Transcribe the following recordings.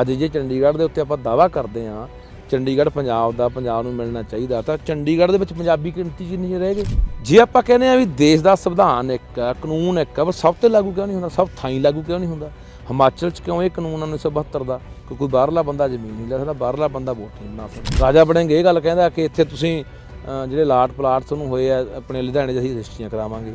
ਅੱਜ ਜੇ ਚੰਡੀਗੜ੍ਹ ਦੇ ਉੱਤੇ ਆਪਾਂ ਦਾਵਾ ਕਰਦੇ ਹਾਂ, ਚੰਡੀਗੜ੍ਹ ਪੰਜਾਬ ਦਾ, ਪੰਜਾਬ ਨੂੰ ਮਿਲਣਾ ਚਾਹੀਦਾ, ਤਾਂ ਚੰਡੀਗੜ੍ਹ ਦੇ ਵਿੱਚ ਪੰਜਾਬੀ ਗਿਣਤੀ ਕਿੰਨੀ ਰਹਿ ਗਈ। ਜੇ ਆਪਾਂ ਕਹਿੰਦੇ ਆ ਵੀ ਦੇਸ਼ ਦਾ ਸੰਵਿਧਾਨ ਇੱਕ ਹੈ, ਕਾਨੂੰਨ ਇੱਕ ਆ ਪਰ ਸਭ ਤੇ ਲਾਗੂ ਕਿਉਂ ਨਹੀਂ ਹੁੰਦਾ? ਸਭ ਥਾਈਂ ਲਾਗੂ ਕਿਉਂ ਨਹੀਂ ਹੁੰਦਾ? ਹਿਮਾਚਲ 'ਚ ਕਿਉਂ ਇਹ ਕਾਨੂੰਨ 1972 ਦਾ? ਕਿ ਕੋਈ ਬਾਹਰਲਾ ਬੰਦਾ ਜ਼ਮੀਨ ਨਹੀਂ ਲੈ ਸਕਦਾ, ਬਾਹਰਲਾ ਬੰਦਾ ਵੋਟ ਨਹੀਂ ਬਣਾ ਸਕਦਾ। ਰਾਜਾ ਬੜਿੰਗ ਇਹ ਗੱਲ ਕਹਿੰਦਾ ਕਿ ਇੱਥੇ ਤੁਸੀਂ ਜਿਹੜੇ ਲਾਟ ਪਲਾਟ ਤੁਹਾਨੂੰ ਹੋਏ ਆ, ਆਪਣੇ ਲੁਧਿਆਣੇ 'ਚ ਅਸੀਂ ਰਜਿਸਟਰੀਆਂ ਕਰਾਵਾਂਗੇ।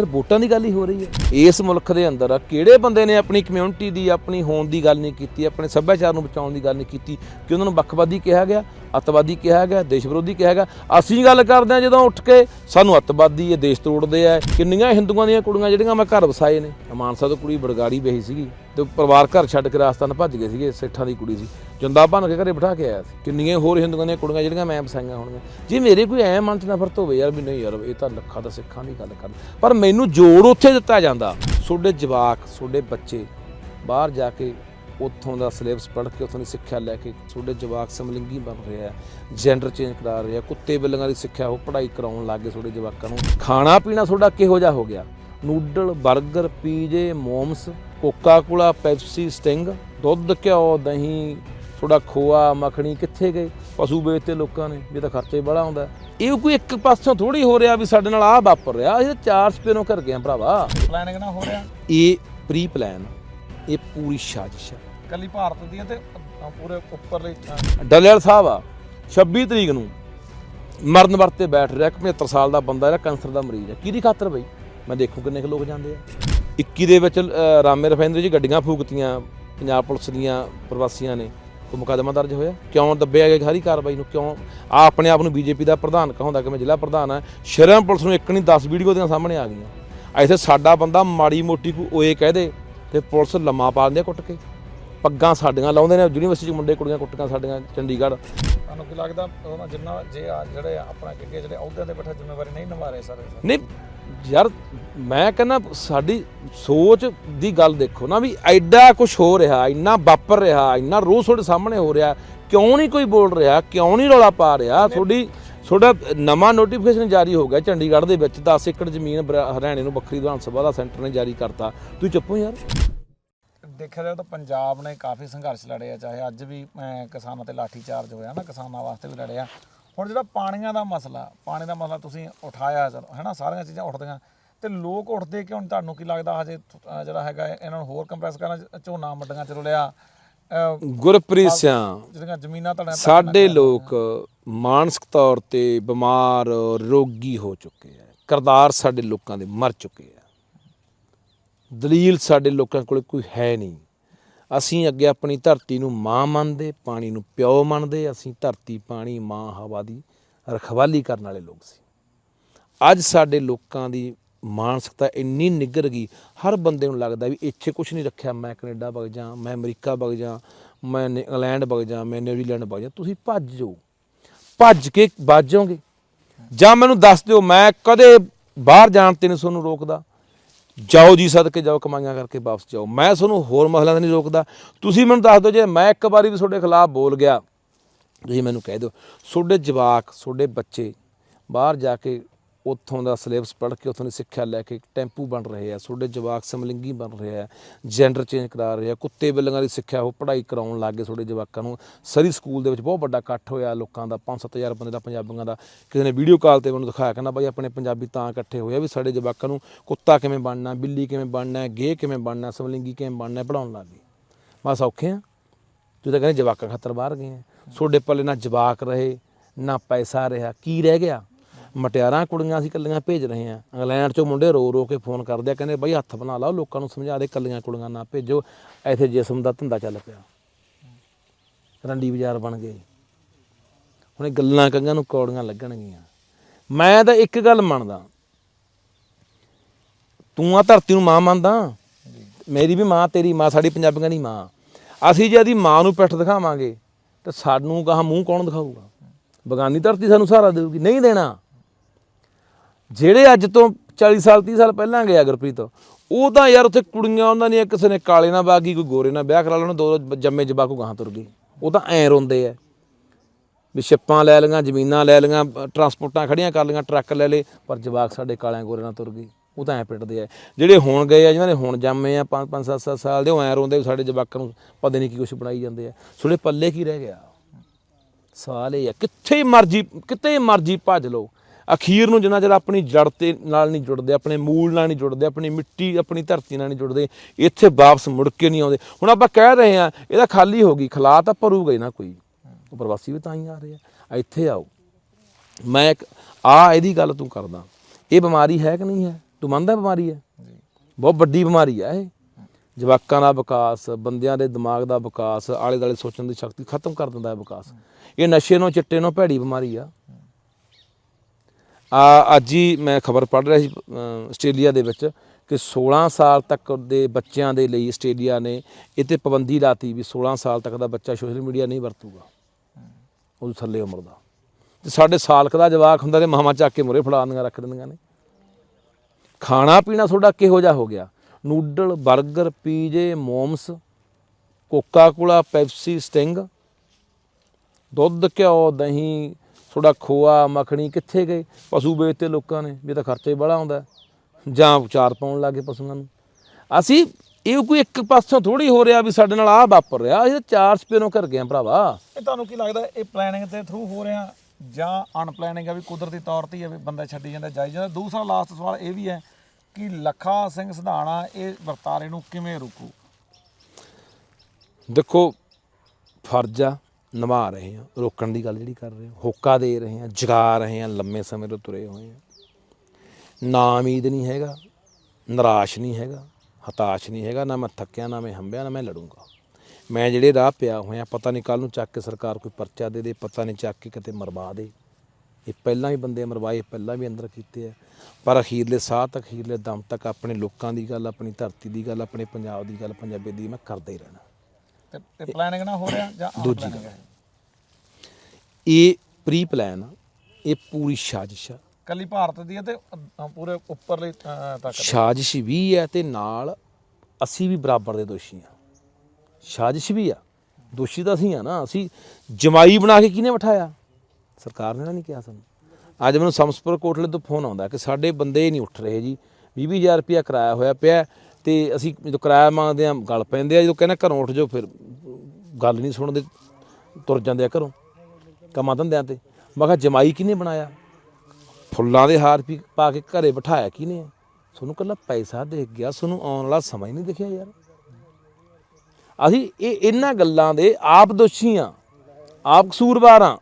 ਸਿਰ ਵੋਟਾਂ ਦੀ ਗੱਲ ਹੀ ਹੋ ਰਹੀ ਹੈ। ਇਸ ਮੁਲਕ ਦੇ ਅੰਦਰ ਕਿਹੜੇ ਬੰਦੇ ਨੇ ਆਪਣੀ ਕਮਿਊਨਿਟੀ ਦੀ, ਆਪਣੀ ਹੋਣ ਦੀ ਗੱਲ ਨਹੀਂ ਕੀਤੀ, ਆਪਣੇ ਸੱਭਿਆਚਾਰ ਨੂੰ ਬਚਾਉਣ ਦੀ ਗੱਲ ਨਹੀਂ ਕੀਤੀ ਕਿ ਉਹਨਾਂ ਨੂੰ ਵੱਖਵਾਦੀ ਕਿਹਾ ਗਿਆ? ਅੱਤਵਾਦੀ ਕਿਹਾ ਗਿਆ ਦੇਸ਼ ਵਿਰੋਧੀ ਕਿਹਾ ਗਿਆ ਅਸੀਂ ਗੱਲ ਕਰਦੇ ਹਾਂ ਜਦੋਂ ਉੱਠ ਕੇ, ਸਾਨੂੰ ਅੱਤਵਾਦੀ ਇਹ ਦੇਸ਼ ਤੋੜਦੇ ਆ। ਕਿੰਨੀਆਂ ਹਿੰਦੂਆਂ ਦੀਆਂ ਕੁੜੀਆਂ ਜਿਹੜੀਆਂ ਮੈਂ ਘਰ ਵਸਾਏ ਨੇ। ਮਾਨਸਾ ਤੋਂ ਕੁੜੀ ਬੜਗਾੜੀ ਵੇਹੀ ਸੀਗੀ। ਤੇ ਪਰਿਵਾਰ ਘਰ ਛੱਡ ਕੇ ਰਾਜਸਥਾਨ ਭੱਜ ਗਏ ਸੀਗੇ, ਸੇਠਾਂ ਦੀ ਕੁੜੀ ਸੀ। ਜੰਦਾ ਭੰਨ ਕੇ ਘਰੇ ਬਿਠਾ ਕੇ ਆਇਆ ਸੀ। ਕਿੰਨੀਆਂ ਹੋਰ ਹਿੰਦੂਆਂ ਦੀਆਂ ਕੁੜੀਆਂ ਜਿਹੜੀਆਂ ਮੈਂ ਵਸਾਈਆਂ ਹੋਣਗੀਆਂ। ਜੇ ਮੇਰੇ ਕੋਈ ਐ ਮਨ ਚ ਨਫ਼ਰਤ ਹੋਵੇ ਯਾਰ ਵੀ ਨਹੀਂ ਯਾਰ, ਇਹ ਤਾਂ ਲੱਖਾਂ ਦਾ ਸਿੱਖਾਂ ਦੀ ਗੱਲ ਕਰ ਪਰ ਮੈਨੂੰ ਜੋੜ ਉੱਥੇ ਦਿੱਤਾ ਜਾਂਦਾ। ਤੁਹਾਡੇ ਜਵਾਕ ਤੁਹਾਡੇ ਬੱਚੇ ਬਾਹਰ ਜਾ ਕੇ ਉੱਥੋਂ ਦਾ ਸਿਲੇਬਸ ਪੜ੍ਹ ਕੇ ਉੱਥੋਂ ਦੀ ਸਿੱਖਿਆ ਲੈ ਕੇ ਤੁਹਾਡੇ ਜਵਾਕ ਸਮਲਿੰਗੀ ਬਣ ਰਹੇ ਆ ਜੈਂਡਰ ਚੇਂਜ ਕਰਾ ਰਹੇ ਆ ਕੁੱਤੇ ਬਿੱਲੀਆਂ ਦੀ ਸਿੱਖਿਆ ਉਹ ਪੜ੍ਹਾਈ ਕਰਾਉਣ ਲੱਗ ਗਏ ਤੁਹਾਡੇ ਜਵਾਕਾਂ ਨੂੰ। ਖਾਣਾ ਪੀਣਾ ਤੁਹਾਡਾ ਕਿਹੋ ਜਿਹਾ ਹੋ ਗਿਆ? ਨੂਡਲ 버ਗਰ ਪੀਜੇ momos Coca Cola Pepsi Sting ਦੁੱਧ ਘਿਓ ਦਹੀਂ ਤੁਹਾਡਾ ਖੋਆ ਮੱਖਣੀ ਕਿੱਥੇ ਗਏ? ਪਸ਼ੂ ਵੇਚਤੇ ਲੋਕਾਂ ਨੇ ਜੇ ਤਾਂ ਖਰਚੇ ਬੜਾ ਆਉਂਦਾ। ਇਹ ਕੋਈ ਇੱਕ ਪਾਸੋਂ ਥੋੜੀ ਹੋ ਰਿਹਾ ਵੀ ਸਾਡੇ ਨਾਲ ਆਹ ਵਾਪਰ ਰਿਹਾ ਇਹ ਚਾਰ ਸਪੇਨੋਂ ਕਰ ਗਏ ਭਰਾਵਾ। ਪਲੈਨਿੰਗ ਨਾ ਹੋ ਰਿਹਾ? ਇਹ ਪ੍ਰੀ ਪਲਾਨ ਇਹ ਪੂਰੀ ਸਾਜ਼ਿਸ਼ ਹੈ। ਕੱਲੀ ਭਾਰਤ ਦੀ ਹੈ ਤੇ ਅ, ਪੂਰੇ ਉੱਪਰਲੇ ਅ, ਡੱਲੇਵਾਲ ਸਾਹਿਬ ਆ 26 ਤਰੀਕ ਨੂੰ ਮਰਨ ਵਰਤੇ ਬੈਠ ਰਿਹਾ ਇੱਕ 75 ਸਾਲ ਦਾ ਬੰਦਾ ਜਿਹੜਾ ਕੈਂਸਰ ਦਾ ਮਰੀਜ਼ ਹੈ ਕਿਹਦੀ ਖਾਤਰ ਬਈ? ਮੈਂ ਦੇਖੂ ਕਿੰਨੇ ਕੁ ਲੋਕ ਜਾਂਦੇ ਆ। 21 ਦੇ ਵਿੱਚ ਅ, ਰਾਮੇ ਰਫੈਂਦਰੀ 'ਚ ਗੱਡੀਆਂ ਫੂਕਤੀਆਂ ਪੰਜਾਬ ਪੁਲਿਸ ਦੀਆਂ ਪ੍ਰਵਾਸੀਆਂ ਨੇ ਉਹ ਮੁਕੱਦਮਾ ਦਰਜ ਹੋਇਆ। ਕਿਉਂ ਦੱਬਿਆ ਗਿਆ ਸਾਰੀ ਕਾਰਵਾਈ ਨੂੰ? ਕਿਉਂ ਆ ਆਪਣੇ ਆਪ ਨੂੰ ਬੀਜੇਪੀ ਦਾ ਪ੍ਰਧਾਨ ਕਹਾਉਂਦਾ ਕਿ ਮੈਂ ਜ਼ਿਲ੍ਹਾ ਪ੍ਰਧਾਨ ਆ ਸ਼ਰਮ ਪੁਲਿਸ ਨੂੰ ਇੱਕ ਨਹੀਂ 10 ਵੀਡੀਓ ਦੀਆਂ ਸਾਹਮਣੇ ਆ ਗਈਆਂ। ਇੱਥੇ ਸਾਡਾ ਬੰਦਾ ਮਾੜੀ ਮੋਟੀ ਕੋਈ ਓਏ ਕਹਿ ਦੇ ਤੇ ਪੁਲਿਸ ਲੰਮਾ ਪਾ ਦਿੰਦੇ ਆ ਕੁੱਟ ਕੇ। ਪੱਗਾਂ ਸਾਡੀਆਂ ਲਾਉਂਦੇ ਨੇ ਯੂਨੀਵਰਸਿਟੀ 'ਚ ਮੁੰਡੇ ਕੁੜੀਆਂ ਕੁੱਟੀਆਂ ਸਾਡੀਆਂ ਚੰਡੀਗੜ੍ਹ। ਤੁਹਾਨੂੰ ਕੀ ਲੱਗਦਾ ਉਹਨਾਂ ਜਿੰਨਾ ਜੇ ਆ ਜਿਹੜੇ ਆਪਣਾ ਕਿੱਗੇ ਜਿਹੜੇ ਅਹੁਦਿਆਂ ਤੇ ਬੈਠੇ ਜ਼ਿੰਮੇਵਾਰੀ ਨਹੀਂ ਨਿਭਾ ਰਹੇ ਸਾਰੇ ਨਹੀਂ ਯਾਰ ਮੈਂ ਕਹਿੰਦਾ ਸਾਡੀ ਸੋਚ ਦੀ ਗੱਲ ਦੇਖੋ ਨਾ ਵੀ ਐਡਾ ਕੁਝ ਹੋ ਰਿਹਾ ਇੰਨਾ ਵਾਪਰ ਰਿਹਾ ਇੰਨਾ ਰੋਜ਼ ਤੁਹਾਡੇ ਸਾਹਮਣੇ ਹੋ ਰਿਹਾ ਕਿਉਂ ਨਹੀਂ ਕੋਈ ਬੋਲ ਰਿਹਾ ਕਿਉਂ ਨਹੀਂ ਰੌਲਾ ਪਾ ਰਿਹਾ? ਤੁਹਾਡੀ ਤੁਹਾਡਾ ਨਵਾਂ ਨੋਟੀਫਿਕੇਸ਼ਨ ਜਾਰੀ ਹੋ ਗਿਆ ਚੰਡੀਗੜ੍ਹ ਦੇ ਵਿੱਚ 10 ਏਕੜ ਜ਼ਮੀਨ ਹਰਿਆਣੇ ਨੂੰ ਵੱਖਰੀ ਵਿਧਾਨ ਸਭਾ ਦਾ ਸੈਂਟਰ ਨੇ ਜਾਰੀ ਕਰਤਾ। ਤੁਸੀਂ ਚੁੱਪੋ ਯਾਰ। ਦੇਖਿਆ ਜਾਵੇ ਤਾਂ ਪੰਜਾਬ ਨੇ ਕਾਫੀ ਸੰਘਰਸ਼ ਲੜੇ ਆ ਚਾਹੇ ਅੱਜ ਵੀ ਅ, ਕਿਸਾਨਾਂ ਤੇ ਲਾਠੀ ਚਾਰਜ ਹੋਇਆ ਨਾ ਕਿਸਾਨਾਂ ਵਾਸਤੇ ਵੀ ਲੜਿਆ ਹੁਣ ਜਿਹੜਾ ਪਾਣੀਆਂ ਦਾ ਮਸਲਾ ਪਾਣੀ ਦਾ ਮਸਲਾ ਤੁਸੀਂ ਉਠਾਇਆ ਚਲੋ ਹੈਨਾ ਸਾਰੀਆਂ ਚੀਜ਼ਾਂ ਉੱਠਦੀਆਂ। ਤੇ ਲੋਕ ਉੱਠਦੇ ਕਿਉਂ ਨੀ? ਤੁਹਾਨੂੰ ਕੀ ਲੱਗਦਾ ਹਜੇ ਜਿਹੜਾ ਹੈਗਾ ਹੈ, ਇਹਨਾਂ ਨੂੰ ਹੋਰ ਕੰਪਰੈਸ ਕਰਨਾ ਝੋਨਾ ਮੰਡੀਆਂ ਚ ਰੁਲਿਆ? ਗੁਰਪ੍ਰੀਤ ਸਿੰਘ ਜਿਹੜੀਆਂ ਜ਼ਮੀਨਾਂ ਤੁਹਾਡੀਆਂ ਸਾਡੇ ਲੋਕ ਮਾਨਸਿਕ ਤੌਰ ਤੇ ਬਿਮਾਰ ਰੋਗੀ ਹੋ ਚੁੱਕੇ ਆ। ਕਰਤਾਰ ਸਾਡੇ ਲੋਕਾਂ ਦੇ ਮਰ ਚੁੱਕੇ ਆ। ਦਲੀਲ ਸਾਡੇ ਲੋਕਾਂ ਕੋਲ ਕੋਈ ਹੈ ਨਹੀਂ। ਅਸੀਂ ਅੱਗੇ ਆਪਣੀ ਧਰਤੀ ਨੂੰ ਮਾਂ ਮੰਨਦੇ, ਪਾਣੀ ਨੂੰ ਪਿਓ ਮੰਨਦੇ, ਅਸੀਂ ਧਰਤੀ, ਪਾਣੀ, ਮਾਂ, ਹਵਾ ਦੀ ਰਖਵਾਲੀ ਕਰਨ ਵਾਲੇ ਲੋਕ ਸੀ। ਅੱਜ ਸਾਡੇ ਲੋਕਾਂ ਦੀ ਮਾਨਸਿਕਤਾ ਇੰਨੀ ਨਿੱਘਰ ਗਈ, ਹਰ ਬੰਦੇ ਨੂੰ ਲੱਗਦਾ ਵੀ ਇੱਥੇ ਕੁਝ ਨਹੀਂ ਰੱਖਿਆ, ਮੈਂ ਕੈਨੇਡਾ ਵਗ ਜਾ, ਮੈਂ ਅਮਰੀਕਾ ਵਗ ਜਾ, ਮੈਂ ਇੰਗਲੈਂਡ ਵਗ ਜਾ, ਮੈਂ ਨਿਊਜ਼ੀਲੈਂਡ ਵਗ ਜਾ, ਤੁਸੀਂ ਭੱਜ ਜਾਓ। ਭੱਜ ਕੇ ਵੱਜ ਜਾਓਗੇ। ਜਾਂ ਮੈਨੂੰ ਦੱਸ ਦਿਓ, ਮੈਂ ਕਦੇ ਬਾਹਰ ਜਾਣ ਤੇ ਨਹੀਂ ਤੁਹਾਨੂੰ ਰੋਕਦਾ। ਜਾਓ ਜੀ ਸਦਕੇ, ਜਾਓ ਕਮਾਈਆਂ ਕਰਕੇ ਵਾਪਸ ਜਾਓ। ਮੈਂ ਤੁਹਾਨੂੰ ਹੋਰ ਮਸਲਿਆਂ ਤੇ ਨਹੀਂ ਰੋਕਦਾ। ਤੁਸੀਂ ਮੈਨੂੰ ਦੱਸ ਦਿਓ, ਜੇ ਮੈਂ ਇੱਕ ਵਾਰੀ ਵੀ ਤੁਹਾਡੇ ਖਿਲਾਫ ਬੋਲ ਗਿਆ, ਤੁਸੀਂ ਮੈਨੂੰ ਕਹਿ ਦਿਓ। ਤੁਹਾਡੇ ਜਵਾਕ, ਤੁਹਾਡੇ ਬੱਚੇ ਬਾਹਰ ਜਾ ਕੇ ਉੱਥੋਂ ਦਾ ਸਿਲੇਬਸ ਪੜ੍ਹ ਕੇ ਉੱਥੋਂ ਦੀ ਸਿੱਖਿਆ ਲੈ ਕੇ ਟੈਂਪੂ ਬਣ ਰਹੇ ਆ, ਤੁਹਾਡੇ ਜਵਾਕ ਸਮਲਿੰਗੀ ਬਣ ਰਹੇ ਆ ਜੈਂਡਰ ਚੇਂਜ ਕਰਾ ਰਹੇ ਆ, ਕੁੱਤੇ ਬਿੱਲੀਆਂ ਦੀ ਸਿੱਖਿਆ ਉਹ ਪੜ੍ਹਾਈ ਕਰਾਉਣ ਲੱਗ ਗਏ ਤੁਹਾਡੇ ਜਵਾਕਾਂ ਨੂੰ। ਸਰੀ ਸਕੂਲ ਦੇ ਵਿੱਚ ਬਹੁਤ ਵੱਡਾ ਇਕੱਠ ਹੋਇਆ ਲੋਕਾਂ ਦਾ 5-7000 ਬੰਦੇ ਦਾ, ਪੰਜਾਬੀਆਂ ਦਾ। ਕਿਸੇ ਨੇ ਵੀਡੀਓ ਕਾਲ ਤੇ ਮੈਨੂੰ ਦਿਖਾਇਆ, ਕਹਿੰਦਾ ਬਾਈ ਆਪਣੇ ਪੰਜਾਬੀ ਤਾਂ ਇਕੱਠੇ ਹੋਏ ਆ ਵੀ ਸਾਡੇ ਜਵਾਕਾਂ ਨੂੰ ਕੁੱਤਾ ਕਿਵੇਂ ਬਣਨਾ, ਬਿੱਲੀ ਕਿਵੇਂ ਬਣਨਾ ਗੇ ਕਿਵੇਂ ਬਣਨਾ, ਸਮਲਿੰਗੀ ਕਿਵੇਂ ਬਣਨਾ ਪੜਾਉਣ ਲੱਗ ਗਏ। ਬਸ ਔਖੇ ਆ। ਤੂੰ ਤਾਂ ਕਹਿੰਦੇ ਜਵਾਕਾਂ ਖਾਤਰ ਬਾਹਰ ਗਏ ਆ। ਤੁਹਾਡੇ ਪੱਲੇ ਨਾ ਜਵਾਕ ਰਹੇ, ਨਾ ਪੈਸਾ ਰਿਹਾ, ਕੀ ਰਹਿ ਗਿਆ? ਮਟਿਆਰਾਂ ਕੁੜੀਆਂ ਅਸੀਂ ਕੱਲੀਆਂ ਭੇਜ ਰਹੇ ਹਾਂ। ਇੰਗਲੈਂਡ ਚੋਂ ਮੁੰਡੇ ਰੋ ਰੋ ਕੇ ਫੋਨ ਕਰਦੇ ਆ, ਕਹਿੰਦੇ ਬਈ ਹੱਥ ਬਣਾ ਲਾਓ ਲੋਕਾਂ ਨੂੰ ਸਮਝਾ ਦੇ ਕੱਲੀਆਂ ਕੁੜੀਆਂ ਨਾ ਭੇਜੋ। ਇੱਥੇ ਜਿਸਮ ਦਾ ਧੰਦਾ ਚੱਲ ਪਿਆ। ਰੰਡੀ ਬਾਜ਼ਾਰ ਬਣ ਗਏ। ਹੁਣ ਇਹ ਗੱਲਾਂ ਕੰਗਾਂ ਨੂੰ ਕੌੜੀਆਂ ਲੱਗਣਗੀਆਂ। ਮੈਂ ਤਾਂ ਇੱਕ ਗੱਲ ਮੰਨਦਾ। ਤੂੰ ਆ ਧਰਤੀ ਨੂੰ ਮਾਂ ਮੰਨਦਾ। ਮੇਰੀ ਵੀ ਮਾਂ, ਤੇਰੀ ਮਾਂ, ਸਾਡੀ ਪੰਜਾਬੀਆਂ ਦੀ ਮਾਂ। ਅਸੀਂ ਜੇ ਇਹਦੀ ਮਾਂ ਨੂੰ ਪਿੱਠ ਦਿਖਾਵਾਂਗੇ, ਤਾਂ ਸਾਨੂੰ ਕਹਾ ਮੂੰਹ ਕੌਣ ਦਿਖਾਊਗਾ? ਬਗਾਨੀ ਧਰਤੀ ਸਾਨੂੰ ਸਹਾਰਾ ਦੇਊਗੀ। ਨਹੀਂ ਦੇਣਾ। ਜਿਹੜੇ ਅੱਜ ਤੋਂ 40 ਸਾਲ 30 ਸਾਲ ਪਹਿਲਾਂ ਗਏ ਗੁਰਪ੍ਰੀਤ, ਉਹ ਤਾਂ ਯਾਰ ਉੱਥੇ ਕੁੜੀਆਂ ਉਹਨਾਂ ਦੀਆਂ ਕਿਸੇ ਨੇ ਕਾਲੇ ਨਾਲ ਬਾਗੀ ਕੋਈ ਗੋਰੇ ਨਾਲ ਵਿਆਹ ਕਰਾ ਲੈਣਾ ਦੋ ਦੋ ਜੰਮੇ ਜਵਾਕੂ ਗਾਹਾਂ ਤੁਰ ਗਈ ਉਹ ਤਾਂ ਐ ਰੋਂਦੇ ਆ ਵੀ ਛਿੱਪਾਂ ਲੈ ਲਈਆਂ, ਜ਼ਮੀਨਾਂ ਲੈ ਲਈਆਂ, ਟਰਾਂਸਪੋਰਟਾਂ ਖੜੀਆਂ ਕਰ ਲਈਆਂ, ਟਰੱਕ ਲੈ ਲਏ, ਪਰ ਜਵਾਕ ਸਾਡੇ ਕਾਲਿਆਂ ਗੋਰੇ ਨਾਲ ਤੁਰ ਗਈ ਉਹ ਤਾਂ ਐ ਪਿੱਟਦੇ ਆ। ਜਿਹੜੇ ਹੁਣ ਗਏ ਆ ਜਿਨ੍ਹਾਂ ਨੇ ਹੁਣ ਜੰਮੇ ਆ 5 5 7 7 ਸਾਲ ਦੇ, ਉਹ ਐ ਰੋਂਦੇ ਸਾਡੇ ਜਵਾਕਾਂ ਨੂੰ ਪਤਾ ਨਹੀਂ ਕੀ ਕੁਛ ਬਣਾਈ ਜਾਂਦੇ ਆ। ਸੁਲੇ ਪੱਲੇ ਕੀ ਰਹਿ ਗਿਆ? ਸਵਾਲ ਇਹ ਆ। ਕਿੱਥੇ ਮਰਜ਼ੀ, ਕਿਤੇ ਮਰਜ਼ੀ ਭੱਜ ਲਓ। ਅਖੀਰ ਨੂੰ ਜਿੰਨਾ ਚਿਰ ਆਪਣੀ ਜੜ ਤੇ ਨਾਲ ਨਹੀਂ ਜੁੜਦੇ ਆਪਣੇ ਮੂਲ ਨਾਲ ਨਹੀਂ ਜੁੜਦੇ ਆਪਣੀ ਮਿੱਟੀ ਆਪਣੀ ਧਰਤੀ ਨਾਲ ਨਹੀਂ ਜੁੜਦੇ ਇੱਥੇ ਵਾਪਸ ਮੁੜ ਕੇ ਨਹੀਂ ਆਉਂਦੇ। ਹੁਣ ਆਪਾਂ ਕਹਿ ਰਹੇ ਆ ਇਹਦਾ ਖਾਲੀ ਹੋ ਗਈ ਖਲਾ ਤਾਂ ਭਰੂਗਾ ਹੀ ਨਾ ਕੋਈ। ਉਹ ਪ੍ਰਵਾਸੀ ਵੀ ਤਾਂ ਹੀ ਆ ਰਹੇ ਆ। ਇੱਥੇ ਆਓ। ਮੈਂ ਇੱਕ ਆ ਇਹਦੀ ਗੱਲ ਤੂੰ ਕਰਦਾ। ਇਹ ਬਿਮਾਰੀ ਹੈ ਕਿ ਨਹੀਂ ਹੈ? ਤੂੰ ਮੰਨਦਾ ਬਿਮਾਰੀ ਹੈ? ਬਹੁਤ ਵੱਡੀ ਬਿਮਾਰੀ ਹੈ ਇਹ। ਜਵਾਕਾਂ ਦਾ ਵਿਕਾਸ ਬੰਦਿਆਂ ਦੇ ਦਿਮਾਗ ਦਾ ਵਿਕਾਸ ਆਲੇ ਦਾਲੇ ਸੋਚਣ ਦੀ ਸ਼ਕਤੀ ਖਤਮ ਕਰ ਦਿੰਦਾ ਹੈ ਵਿਕਾਸ। ਇਹ ਨਸ਼ੇ ਨੂੰ ਚਿੱਟੇ ਨੂੰ ਭੈੜੀ ਬਿਮਾਰੀ ਆ। ਆ, ਅੱਜ ਹੀ ਮੈਂ ਖਬਰ ਪੜ੍ਹ ਰਿਹਾ ਸੀ ਆਸਟ੍ਰੇਲੀਆ ਦੇ ਵਿੱਚ ਕਿ 16 ਸਾਲ ਤੱਕ ਦੇ ਬੱਚਿਆਂ ਦੇ ਲਈ ਆਸਟ੍ਰੇਲੀਆ ਨੇ ਇਹ ਤੇ ਪਾਬੰਦੀ ਲਾਤੀ ਵੀ 16 ਸਾਲ ਤੱਕ ਦਾ ਬੱਚਾ ਸੋਸ਼ਲ ਮੀਡੀਆ ਨਹੀਂ ਵਰਤੂਗਾ। ਉਹ ਥੱਲੇ ਉਮਰ ਦਾ। ਤੇ ਸਾਡੇ ਸਾਲਕ ਦਾ ਜਵਾਕ ਹੁੰਦਾ ਤੇ ਮਾਮਾ ਚੱਕ ਕੇ ਮੁਰੇ ਫੜਾ ਦਿੰਦੀਆਂ, ਰੱਖ ਦਿੰਦੀਆਂ ਨੇ। ਖਾਣਾ ਪੀਣਾ ਤੁਹਾਡਾ ਕਿਹੋ ਜਿਹਾ ਹੋ ਗਿਆ? ਨੂਡਲ 버ਗਰ ਪੀਜੇ, momos, Coca Cola, Pepsi, Sting, ਦੁੱਧ, ਘਿਓ, ਦਹੀਂ ਤੁਹਾਡਾ ਖੋਆ ਮੱਖਣੀ ਕਿੱਥੇ ਗਏ? ਪਸ਼ੂ ਵੇਚਤੇ ਲੋਕਾਂ ਨੇ ਵੀ ਇਹ ਤਾਂ ਖਰਚਾ ਬੜਾ ਆਉਂਦਾ। ਜਾਂ ਚਾਰ ਪਾਉਣ ਲੱਗੇ ਪਸ਼ੂਆਂ ਨੂੰ। ਅਸੀਂ ਇਹ ਕੋਈ ਇੱਕ ਪਾਸੋਂ ਥੋੜੀ ਹੋ ਰਿਹਾ ਵੀ ਸਾਡੇ ਨਾਲ ਆਹ ਵਾਪਰ ਰਿਹਾ ਇਹ ਚਾਰ ਸਪੇਰੋਂ ਕਰ ਗਏ ਆ ਭਰਾਵਾ। ਇਹ ਤੁਹਾਨੂੰ ਕੀ ਲੱਗਦਾ ਇਹ ਪਲੈਨਿੰਗ ਦੇ ਥਰੂ ਹੋ ਰਿਹਾ ਜਾਂ ਅਨਪਲੈਨਿੰਗ ਆ ਵੀ ਕੁਦਰਤੀ ਤੌਰ ਤੇ ਹੀ ਆ ਵੀ ਬੰਦਾ ਛੱਡੀ ਜਾਂਦਾ ਜਾਈ ਜਾਂਦਾ? ਦੂਸਰਾ ਲਾਸਟ ਸਵਾਲ ਇਹ ਵੀ ਹੈ ਕਿ ਲੱਖਾ ਸਿੰਘ ਸਿਧਾਣਾ ਇਹ ਵਰਤਾਰੇ ਨੂੰ ਕਿਵੇਂ ਰੋਕੂ? ਦੇਖੋ ਫਰਜ਼ ਆ। ਨਿਭਾ ਰਹੇ ਹਾਂ, ਰੋਕਣ ਦੀ ਗੱਲ ਜਿਹੜੀ ਕਰ ਰਹੇ ਆ ਹੋਕਾ ਦੇ ਰਹੇ ਹਾਂ, ਜਗਾ ਰਹੇ ਹਾਂ, ਲੰਮੇ ਸਮੇਂ ਤੋਂ ਤੁਰੇ ਹੋਏ ਹਾਂ। ਨਾ ਉਮੀਦ ਨਹੀਂ ਹੈਗਾ, ਨਿਰਾਸ਼ ਨਹੀਂ ਹੈਗਾ, ਹਤਾਸ਼ ਨਹੀਂ ਹੈਗਾ, ਨਾ ਮੈਂ ਥੱਕਿਆ, ਨਾ ਮੈਂ ਹੰਬਿਆ ਨਾ ਮੈਂ ਲੜੂੰਗਾ। ਮੈਂ ਜਿਹੜੇ ਰਾਹ ਪਿਆ ਹੋਇਆ, ਪਤਾ ਨਹੀਂ ਕੱਲ ਨੂੰ ਚੱਕ ਕੇ ਸਰਕਾਰ ਕੋਈ ਪਰਚਾ ਦੇ ਦੇ, ਪਤਾ ਨਹੀਂ ਚੱਕ ਕੇ ਕਿਤੇ ਮਰਵਾ ਦੇ। ਇਹ ਪਹਿਲਾਂ ਵੀ ਬੰਦੇ ਮਰਵਾਏ ਪਹਿਲਾਂ ਵੀ ਅੰਦਰ ਕੀਤੇ ਆ। ਪਰ ਅਖੀਰਲੇ ਸਾਹ ਤੱਕ, ਅਖੀਰਲੇ ਦਮ ਤੱਕ ਆਪਣੇ ਲੋਕਾਂ ਦੀ ਗੱਲ, ਆਪਣੀ ਧਰਤੀ ਦੀ ਗੱਲ, ਆਪਣੇ ਪੰਜਾਬ ਦੀ ਗੱਲ, ਪੰਜਾਬੀ ਦੀ ਮੈਂ ਕਰਦਾ ਹੀ ਰਹਿਣਾ। ਤੇ ਤੇ ਪਲੈਨਿੰਗ ਨਾ ਹੋ ਰਿਹਾ ਜਾਂ ਦੂਜੀ unplanning ਹੈ ਇਹ ਪ੍ਰੀ ਪਲਾਨ ਆ ਇਹ ਪੂਰੀ ਸਾਜ਼ਿਸ਼ ਆ। ਕੱਲੀ ਭਾਰਤ ਦੀ ਹੈ ਤੇ ਅ- ਪੂਰੇ ਉੱਪਰਲੇ ਅ, ਤੱਕ ਸਾਜ਼ਿਸ਼ ਵੀ ਹੈ ਤੇ ਨਾਲ ਅਸੀਂ ਵੀ ਬਰਾਬਰ ਦੇ ਦੋਸ਼ੀ ਆ। ਸਾਜ਼ਿਸ਼ ਵੀ ਆ। ਦੋਸ਼ੀ ਤਾਂ ਅਸੀਂ ਆ ਨਾ। ਅਸੀਂ ਜਮਾਈ ਬਣਾ ਕੇ ਕਿਹਨੇ ਬਿਠਾਇਆ? ਸਰਕਾਰ ਨੇ ਨਹੀਂ ਕਿਹਾ ਸਾਨੂੰ। ਅੱਜ ਮੈਨੂੰ ਸਮਸਪੁਰ ਕੋਟਲੇ ਤੋਂ ਫੋਨ ਆਉਂਦਾ ਕਿ ਸਾਡੇ ਬੰਦੇ ਨਹੀਂ ਉੱਠ ਰਹੇ ਜੀ। 20000 ਰੁਪਇਆ ਕਿਰਾਇਆ ਹੋਇਆ ਪਿਆ। ਤੇ ਅਸੀਂ ਜਦੋਂ ਕਿਰਾਇਆ ਮੰਗਦੇ ਆ ਗਲ ਪੈਂਦੇ ਆ, ਜਦੋਂ ਕਹਿੰਦਾ ਘਰੋਂ ਉੱਠ ਜਾਓ, ਫਿਰ ਗੱਲ ਨਹੀਂ ਸੁਣਦੇ, ਤੁਰ ਜਾਂਦੇ ਆ ਘਰੋਂ, ਕੰਮਾਂ ਧੰਦਿਆਂ ਤੇ। ਮੈਂ ਕਿਹਾ, ਜਮਾਈ ਕਿਹਨੇ ਬਣਾਇਆ? ਫੁੱਲਾਂ ਦੇ ਹਾਰ ਵੀ ਪਾ ਕੇ ਘਰੇ ਬਿਠਾਇਆ ਕਿਹਨੇ ਤੁਹਾਨੂੰ ਕੱਲਾ ਪੈਸਾ ਦੇਖ ਗਿਆ ਤੁਹਾਨੂੰ ਆਉਣ ਵਾਲਾ ਸਮਾਂ ਹੀ ਨਹੀਂ ਦਿਖਿਆ ਯਾਰ। ਅਸੀਂ ਇਹ, ਇਹਨਾਂ ਗੱਲਾਂ ਦੇ ਆਪ ਦੋਸ਼ੀ ਆ, ਆਪ ਕਸੂਰਵਾਰ ਆ।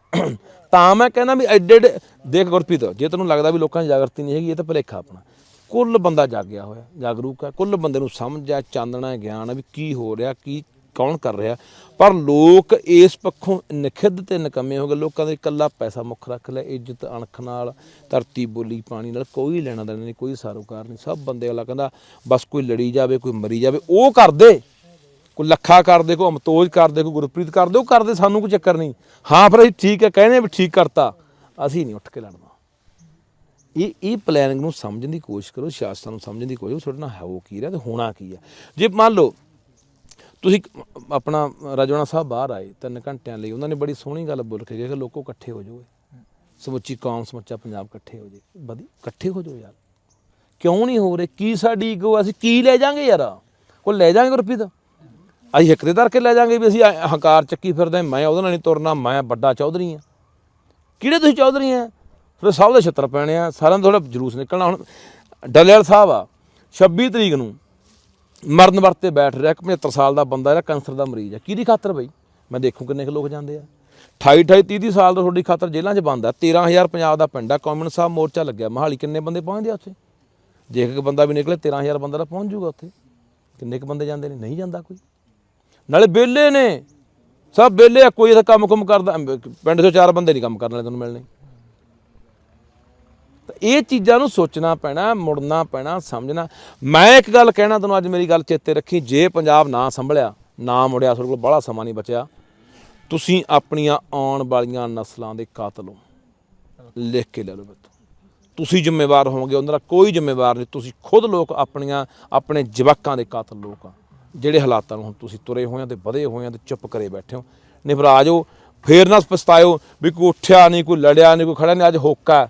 ਤਾਂ ਮੈਂ ਕਹਿੰਦਾ ਵੀ ਐਡੇ ਐਡੇ, ਦੇਖ ਗੁਰਪ੍ਰੀਤ, ਜੇ ਤੈਨੂੰ ਲੱਗਦਾ ਵੀ ਲੋਕਾਂ 'ਚ ਜਾਗਰਤੀ ਨਹੀਂ ਹੈਗੀ, ਇਹ ਤਾਂ ਭੁਲੇਖਾ ਆਪਣਾ। ਕੁੱਲ ਬੰਦਾ ਜਾਗਿਆ ਹੋਇਆ, ਜਾਗਰੂਕ ਹੈ। ਕੁੱਲ ਬੰਦੇ ਨੂੰ ਸਮਝ ਆ ਚਾਨਣਾ ਗਿਆਨ ਆ ਵੀ ਕੀ ਹੋ ਰਿਹਾ, ਕੀ, ਕੌਣ ਕਰ ਰਿਹਾ। ਪਰ ਲੋਕ ਇਸ ਪੱਖੋਂ ਨਖਿੱਧ ਤੇ ਨਕਮੇ ਹੋ ਗਏ। ਲੋਕਾਂ ਦੇ ਇਕੱਲਾ ਪੈਸਾ ਮੁੱਖ ਰੱਖ ਲਿਆ, ਇੱਜ਼ਤ, ਅਣਖ ਨਾਲ, ਧਰਤੀ, ਬੋਲੀ, ਪਾਣੀ ਨਾਲ ਕੋਈ ਲੈਣਾ ਦੇਣਾ ਨਹੀਂ, ਕੋਈ ਸਾਰੋਕਾਰ ਨਹੀਂ। ਸਭ ਬੰਦੇ ਅਗਲਾ ਕਹਿੰਦਾ, ਬਸ ਕੋਈ ਲੜੀ ਜਾਵੇ, ਕੋਈ ਮਰੀ ਜਾਵੇ, ਉਹ ਕਰਦੇ ਕੋਈ ਲੱਖਾ ਕਰਦੇ ਕੋਈ ਅਮਤੋਜ ਕਰਦੇ ਕੋਈ ਗੁਰਪ੍ਰੀਤ ਕਰਦੇ ਉਹ ਕਰਦੇ ਸਾਨੂੰ ਕੋਈ ਚੱਕਰ ਨਹੀਂ। ਹਾਂ, ਫਿਰ ਅਸੀਂ ਠੀਕ ਹੈ, ਕਹਿੰਦੇ ਵੀ ਠੀਕ ਕਰਤਾ। ਅਸੀਂ ਨਹੀਂ ਉੱਠ ਕੇ ਲੜਨਾ। ਇਹ ਇਹ ਪਲੈਨਿੰਗ ਨੂੰ ਸਮਝਣ ਦੀ ਕੋਸ਼ਿਸ਼ ਕਰੋ, ਸਿਆਸਤ ਨੂੰ ਸਮਝਣ ਦੀ ਕੋਸ਼ਿਸ਼ ਕਰੋ, ਤੁਹਾਡੇ ਨਾਲ ਹੈ ਉਹ ਕੀ ਰਿਹਾ ਤੇ ਹੋਣਾ ਕੀ ਹੈ ਜੇ ਮੰਨ ਲਓ ਤੁਸੀਂ ਆਪਣਾ ਰਾਜਵਾਨਾ ਸਾਹਿਬ ਬਾਹਰ ਆਏ ਤਿੰਨ ਘੰਟਿਆਂ ਲਈ, ਉਹਨਾਂ ਨੇ ਬੜੀ ਸੋਹਣੀ ਗੱਲ ਬੋਲ ਕੇ ਗਏ ਕਿ ਲੋਕੋ ਇਕੱਠੇ ਹੋ ਜਾਓ। ਸਮੁੱਚੀ ਕੌਮ, ਸਮੁੱਚਾ ਪੰਜਾਬ ਇਕੱਠੇ ਹੋ ਜੇ। ਵਧੀ ਇਕੱਠੇ ਹੋ ਜਾਓ ਯਾਰ। ਕਿਉਂ ਨਹੀਂ ਹੋ ਰਹੇ? ਕੀ ਸਾਡੀ ਈਗੋ ਅਸੀਂ ਕੀ ਲੈ ਜਾਾਂਗੇ ਯਾਰ? ਕੋਈ ਲੈ ਜਾਾਂਗੇ ਗੁਰਪ੍ਰੀਤ? ਅਸੀਂ ਇੱਕ ਦੇ ਧਰ ਕੇ ਲੈ ਜਾਾਂਗੇ ਵੀ ਅਸੀਂ ਹੰਕਾਰ ਚੱਕੀ ਫਿਰਦੇ ਮੈਂ ਉਹਦੇ ਨਾਲ ਨਹੀਂ ਤੁਰਨਾ, ਮੈਂ ਵੱਡਾ ਚੌਧਰੀ ਆ ਕਿਹੜੇ ਤੁਸੀਂ ਚੌਧਰੀ ਆ? ਫਿਰ ਸਭ ਦੇ ਛੱਤਰ ਪੈਣੇ ਆ, ਸਾਰਿਆਂ ਦਾ ਥੋੜਾ ਜਲੂਸ ਨਿਕਲਣਾ। ਹੁਣ ਡਲੇਲ ਸਾਹਿਬ ਆ 26 ਤਰੀਕ ਨੂੰ ਮਰਨ ਵਰਤੇ ਬੈਠ ਰਿਹਾ, ਇੱਕ 75 ਸਾਲ ਦਾ ਬੰਦਾ ਜਿਹੜਾ ਕੈਂਸਰ ਦਾ ਮਰੀਜ਼ ਆ। ਕਿਹਦੀ ਖਾਤਰ ਬਈ? ਮੈਂ ਦੇਖੂ ਕਿੰਨੇ ਕੁ ਲੋਕ ਜਾਂਦੇ ਆ। 28 28 30 30 ਸਾਲ ਦਾ ਤੁਹਾਡੀ ਖਾਤਰ ਜੇਲ੍ਹਾਂ 'ਚ ਬੰਦ ਆ। 13000 ਪੰਜਾਬ ਦਾ ਪਿੰਡ ਆ ਕੌਮਨ ਸਾਹਿਬ ਮੋਰਚਾ ਲੱਗਿਆ। ਮਹਾਲੀ ਕਿੰਨੇ ਬੰਦੇ ਪਹੁੰਚਦੇ ਆ ਉੱਥੇ? ਜੇ ਇੱਕ ਬੰਦਾ ਵੀ ਨਿਕਲੇ 13000 ਬੰਦਾ ਤਾਂ ਪਹੁੰਚ ਜਾਊਗਾ ਉੱਥੇ। ਕਿੰਨੇ ਕੁ ਬੰਦੇ ਜਾਂਦੇ ਨੇ? ਨਹੀਂ ਜਾਂਦਾ ਕੋਈ। ਨਾਲੇ ਬੇਲੇ ਨੇ। ਸਭ ਬੇਲੇ ਆ, ਕੋਈ ਇੱਥੇ ਕੰਮ ਕੁਮ ਕਰਦਾ ਪਿੰਡ 'ਚੋਂ ਚਾਰ ਬੰਦੇ ਨਹੀਂ ਕੰਮ ਕਰਨ ਵਾਲੇ ਤੁਹਾਨੂੰ ਮਿਲਣੇ। ਇਹ ਚੀਜ਼ਾਂ ਨੂੰ ਸੋਚਣਾ ਪੈਣਾ, ਮੁੜਨਾ ਪੈਣਾ, ਸਮਝਣਾ। ਮੈਂ ਇੱਕ ਗੱਲ ਕਹਿਣਾ ਤੁਹਾਨੂੰ ਅੱਜ ਮੇਰੀ ਗੱਲ ਚੇਤੇ ਰੱਖੀ, ਜੇ ਪੰਜਾਬ ਨਾ ਸੰਭਲਿਆ, ਨਾ ਮੁੜਿਆ ਤੁਹਾਡੇ ਕੋਲ ਬੜਾ ਸਮਾਂ ਨਹੀਂ ਬਚਿਆ, ਤੁਸੀਂ ਆਪਣੀਆਂ ਆਉਣ ਵਾਲੀਆਂ ਨਸਲਾਂ ਦੇ ਕਾਤਲ ਹੋ ਲਿਖ ਕੇ ਲੈ ਲਓ ਮੇਰੇ ਤੁਸੀਂ ਜ਼ਿੰਮੇਵਾਰ ਹੋਵੋਗੇ ਉਹਨਾਂ ਦਾ ਕੋਈ ਜ਼ਿੰਮੇਵਾਰ ਨਹੀਂ। ਤੁਸੀਂ ਖੁਦ ਲੋਕ ਆਪਣੀਆਂ, ਆਪਣੇ ਜਵਾਕਾਂ ਦੇ ਕਾਤਲ ਲੋਕ ਆ, ਜਿਹੜੇ ਹਾਲਾਤਾਂ ਨੂੰ ਹੁਣ ਤੁਸੀਂ ਤੁਰੇ ਹੋਏ ਆ ਤੇ ਵਧੇ ਹੋਏ ਆ ਤੇ ਚੁੱਪ ਕਰੇ ਬੈਠੇ ਹੋ। ਨਿਭਰਾ ਜਾਓ ਫੇਰ ਨਾ ਪਛਤਾਇਓ ਵੀ ਕੋਈ ਉੱਠਿਆ ਨਹੀਂ, ਕੋਈ ਲੜਿਆ ਨਹੀਂ, ਕੋਈ ਖੜਾ ਨਹੀਂ, ਅੱਜ ਹੋਕਾ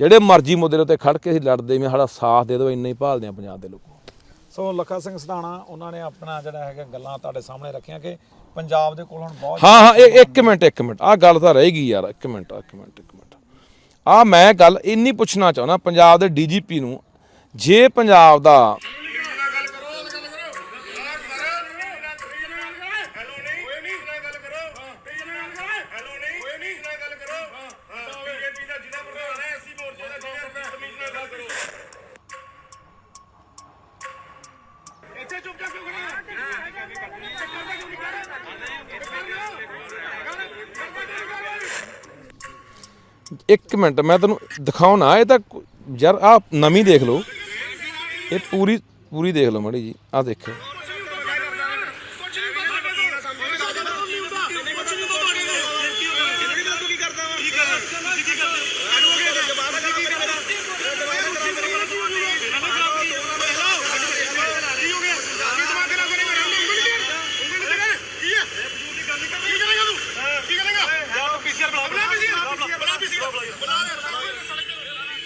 ਜਿਹੜੇ ਮਰਜ਼ੀ ਮੁੱਦੇ ਦੇ ਉੱਤੇ ਖੜ ਕੇ ਅਸੀਂ ਲੜਦੇ ਮੈਂ ਸਾਡਾ ਸਾਥ ਦੇ ਦਿਓ ਇੰਨਾ ਹੀ ਭਾਲਦੇ ਆ ਪੰਜਾਬ ਦੇ ਲੋਕੋ ਸੋ ਲੱਖਾ ਸਿੰਘ ਸਧਾਣਾ ਉਹਨਾਂ ਨੇ ਆਪਣਾ ਜਿਹੜਾ ਹੈਗਾ ਗੱਲਾਂ ਤੁਹਾਡੇ ਸਾਹਮਣੇ ਰੱਖੀਆਂ ਕਿ ਪੰਜਾਬ ਦੇ ਕੋਲ ਹੁਣ ਬਹੁਤ ਹਾਂ ਹਾਂ ਇਹ ਇੱਕ ਮਿੰਟ ਇੱਕ ਮਿੰਟ ਆਹ ਗੱਲ ਤਾਂ ਰਹੇਗੀ ਯਾਰ ਇੱਕ ਮਿੰਟ ਇੱਕ ਮਿੰਟ ਇੱਕ ਮਿੰਟ। ਆ ਮੈਂ ਗੱਲ ਇੰਨੀ ਪੁੱਛਣਾ ਚਾਹੁੰਦਾ ਪੰਜਾਬ ਦੇ ਡੀਜੀਪੀ ਨੂੰ ਜੇ ਪੰਜਾਬ ਦਾ ਇੱਕ ਮਿੰਟ, ਮੈਂ ਤੈਨੂੰ ਦਿਖਾਉਣਾ ਇਹ ਤਾਂ ਯਾਰ ਆ ਨਵੀਂ ਦੇਖ ਲਓ। ਇਹ ਪੂਰੀ ਪੂਰੀ ਦੇਖ ਲਓ ਮੜੀ ਜੀ ਆ ਦੇਖੋ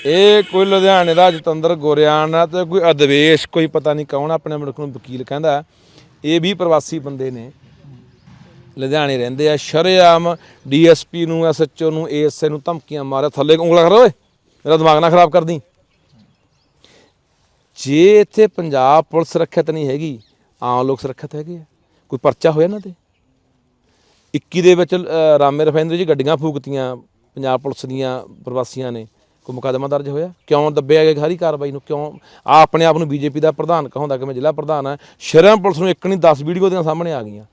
ਇਹ ਕੋਈ ਲੁਧਿਆਣੇ ਦਾ ਜਤਿੰਦਰ ਗੋਰਿਆਨ ਆ ਤੇ ਕੋਈ ਅਦਵੇਸ਼, ਕੋਈ ਪਤਾ ਨਹੀਂ ਕੌਣ ਆਪਣੇ ਮੁਲਕ ਨੂੰ ਵਕੀਲ ਕਹਿੰਦਾ ਇਹ ਵੀ ਪ੍ਰਵਾਸੀ ਬੰਦੇ ਨੇ। ਲੁਧਿਆਣੇ ਰਹਿੰਦੇ ਆ, ਸ਼ਰੇਆਮ ਡੀਐਸਪੀ ਨੂੰ, ਐਸਐਚਓ ਨੂੰ ਏਐਸਏ ਨੂੰ ਧਮਕੀਆਂ ਮਾਰਿਆ, ਥੱਲੇ ਉਂਗਲਾ ਕਰ ਓਏ, ਮੇਰਾ ਦਿਮਾਗ ਨਾ ਖਰਾਬ ਕਰਦੀ। ਜੇ ਇੱਥੇ ਪੰਜਾਬ ਪੁਲਿਸ ਸੁਰੱਖਿਅਤ ਨਹੀਂ ਹੈਗੀ, ਆਮ ਲੋਕ ਸੁਰੱਖਿਅਤ ਹੈਗੇ ਆ। ਕੋਈ ਪਰਚਾ ਹੋਇਆ ਇਹਨਾਂ ਤੇ? 21 ਦੇ ਵਿੱਚ ਰਾਮੇ ਰਿਫਾਈਨਰੀ 'ਚ ਗੱਡੀਆਂ ਫੂਕਤੀਆਂ, ਪੰਜਾਬ ਪੁਲਿਸ ਦੀਆਂ ਪ੍ਰਵਾਸੀਆਂ ਨੇ। ਕੋਈ ਮੁਕੱਦਮਾ ਦਰਜ ਹੋਇਆ? ਕਿਉਂ ਦੱਬਿਆ ਗਿਆ ਸਾਰੀ ਕਾਰਵਾਈ ਨੂੰ? ਕਿਉਂ ਆ ਆਪਣੇ ਆਪ ਨੂੰ ਬੀਜੇਪੀ ਦਾ ਪ੍ਰਧਾਨ ਕਹਾਉਂਦਾ ਕਿ ਮੈਂ ਜ਼ਿਲ੍ਹਾ ਪ੍ਰਧਾਨ ਆ ਸ਼ਰਮ ਪੁਲਿਸ ਨੂੰ ਇੱਕ ਨਹੀਂ 10 ਵੀਡੀਓ ਦੀਆਂ ਸਾਹਮਣੇ ਆ ਗਈਆਂ।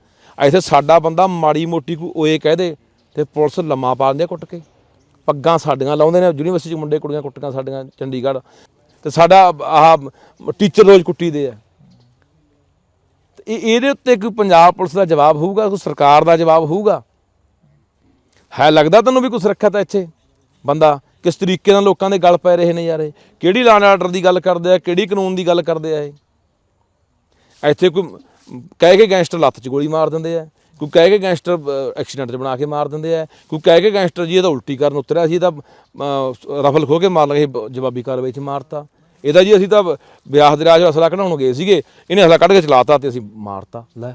ਇੱਥੇ ਸਾਡਾ ਬੰਦਾ ਮਾੜੀ ਮੋਟੀ ਕੋਈ ਓਏ ਕਹਿ ਦੇ ਤੇ ਪੁਲਿਸ ਲੰਮਾ ਪਾ ਦਿੰਦੇ ਆ ਕੁੱਟ ਕੇ। ਪੱਗਾਂ ਸਾਡੀਆਂ ਲਾਉਂਦੇ ਨੇ, ਯੂਨੀਵਰਸਿਟੀ 'ਚ ਮੁੰਡੇ ਕੁੜੀਆਂ ਕੁੱਟੀਆਂ ਸਾਡੀਆਂ, ਚੰਡੀਗੜ੍ਹ। ਤੇ ਸਾਡਾ ਆਹ ਟੀਚਰ ਰੋਜ਼ ਕੁੱਟੀ ਦੇ ਆ। ਤੇ ਇਹ- ਇਹਦੇ ਉੱਤੇ ਕੋਈ ਪੰਜਾਬ ਪੁਲਿਸ ਦਾ ਜਵਾਬ ਹੋਊਗਾ, ਕੋਈ ਸਰਕਾਰ ਦਾ ਜਵਾਬ ਹੋਊਗਾ? ਹੈ, ਲੱਗਦਾ ਤੈਨੂੰ ਵੀ ਕੋਈ ਸੁਰੱਖਿਅਤ ਹੈ ਇੱਥੇ? ਬੰਦਾ ਕਿਸ ਤਰੀਕੇ ਨਾਲ ਲੋਕਾਂ ਦੇ ਗਲ ਪੈ ਰਹੇ ਨੇ ਯਾਰ ਇਹ? ਕਿਹੜੀ ਲਾਅ ਆਰਡਰ ਦੀ ਗੱਲ ਕਰਦੇ ਆ? ਕਿਹੜੀ ਕਾਨੂੰਨ ਦੀ ਗੱਲ ਕਰਦੇ ਆ ਇਹ? ਇੱਥੇ ਕੋਈ ਕਹਿ ਕੇ ਗੈਂਗਸਟਰ ਲੱਤ 'ਚ ਗੋਲੀ ਮਾਰ ਦਿੰਦੇ ਆ। ਕੋਈ ਕਹਿ ਕੇ ਗੈਂਗਸਟਰ ਐਕਸੀਡੈਂਟ 'ਚ ਬਣਾ ਕੇ ਮਾਰ ਦਿੰਦੇ ਆ। ਕੋਈ ਕਹਿ ਕੇ ਗੈਂਗਸਟਰ ਜੀ ਇਹਦਾ ਉਲਟੀ ਕਰਨ ਉਤਰਿਆ ਸੀ, ਇਹਦਾ ਰਫਲ ਖੋ ਕੇ ਮਾਰ ਲਗੇ ਜਵਾਬੀ ਕਾਰਵਾਈ 'ਚ ਮਾਰਤਾ। ਇਹਦਾ ਜੀ ਅਸੀਂ ਤਾਂ ਵਿਆਹ ਦੇ ਰਾਜ ਅਸਲਾ ਕਢਾਉਣ ਗਏ ਸੀਗੇ। ਇਹਨੇ ਅਸਲਾ ਕੱਢ ਕੇ ਚਲਾਤਾ ਤੇ ਅਸੀਂ ਮਾਰਤਾ। ਲੈ।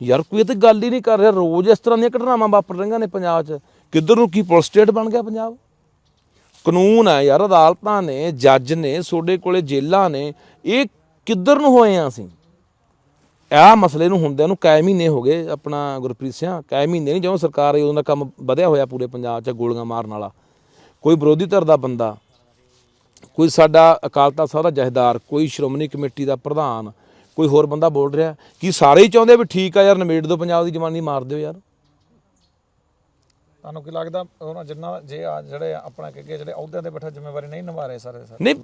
ਯਾਰ ਕੋਈ ਇਹ ਤੇ ਗੱਲ ਹੀ ਨਹੀਂ ਕਰ ਰਿਹਾ। ਰੋਜ਼ ਇਸ ਤਰ੍ਹਾਂ ਦੀਆਂ ਘਟਨਾਵਾਂ ਵਾਪਰ ਰਹੀਆਂ ਨੇ ਪੰਜਾਬ 'ਚ। ਕਿੱਧਰ ਨੂੰ ਕੀ ਪੁਲਿਸ ਸਟੇਟ ਬਣ ਗਿਆ ਪੰਜਾਬ? ਕਾਨੂੰਨ ਹੈ ਯਾਰ, ਅਦਾਲਤਾਂ ਨੇ, ਜੱਜ ਨੇ ਤੁਹਾਡੇ ਕੋਲੇ ਜੇਲਾਂ ਨੇ, ਇਹ ਕਿੱਧਰ ਨੂੰ ਹੋਏ ਆ ਅਸੀਂ? ਆਹ ਮਸਲੇ ਨੂੰ ਹੁੰਦਿਆਂ ਨੂੰ ਕਾਇ ਮਹੀਨੇ ਹੋ ਗਏ ਆਪਣਾ ਗੁਰਪ੍ਰੀਤ ਸਿੰਘ ਕਾਇ ਮਹੀਨੇ ਨਹੀਂ, ਜਦੋਂ ਸਰਕਾਰ ਆਈ ਉਦੋਂ ਦਾ ਕੰਮ ਵਧਿਆ ਹੋਇਆ ਪੂਰੇ ਪੰਜਾਬ 'ਚ ਗੋਲੀਆਂ ਮਾਰਨ ਵਾਲਾ। ਕੋਈ ਵਿਰੋਧੀ ਧਿਰ ਦਾ ਬੰਦਾ, ਕੋਈ ਸਾਡਾ ਅਕਾਲ ਤਖਤ ਸਾਹਿਬ ਦਾ ਜਹੇਦਾਰ, ਕੋਈ ਸ਼੍ਰੋਮਣੀ ਕਮੇਟੀ ਦਾ ਪ੍ਰਧਾਨ, ਕੋਈ ਹੋਰ ਬੰਦਾ ਬੋਲ ਰਿਹਾ, ਕੀ ਸਾਰੇ ਹੀ ਚਾਹੁੰਦੇ ਵੀ ਠੀਕ ਆ ਯਾਰ, ਨਿਬੇੜ ਦਿਓ ਪੰਜਾਬ ਦੀ ਜਵਾਨੀ, ਮਾਰ ਦਿਓ ਯਾਰ। ਤੁਹਾਨੂੰ ਕੀ ਲੱਗਦਾ ਉਹਨਾਂ ਜਿੰਨਾ ਜੇ ਆ ਜਿਹੜੇ ਆਪਣਾ ਕਿ ਜਿਹੜੇ ਅਹੁਦਿਆਂ ਤੇ ਬੈਠੇ ਜ਼ਿੰਮੇਵਾਰੀ ਨਹੀਂ ਨਿਭਾ ਰਹੇ ਸਾਰੇ ਸਰ? ਨਹੀਂ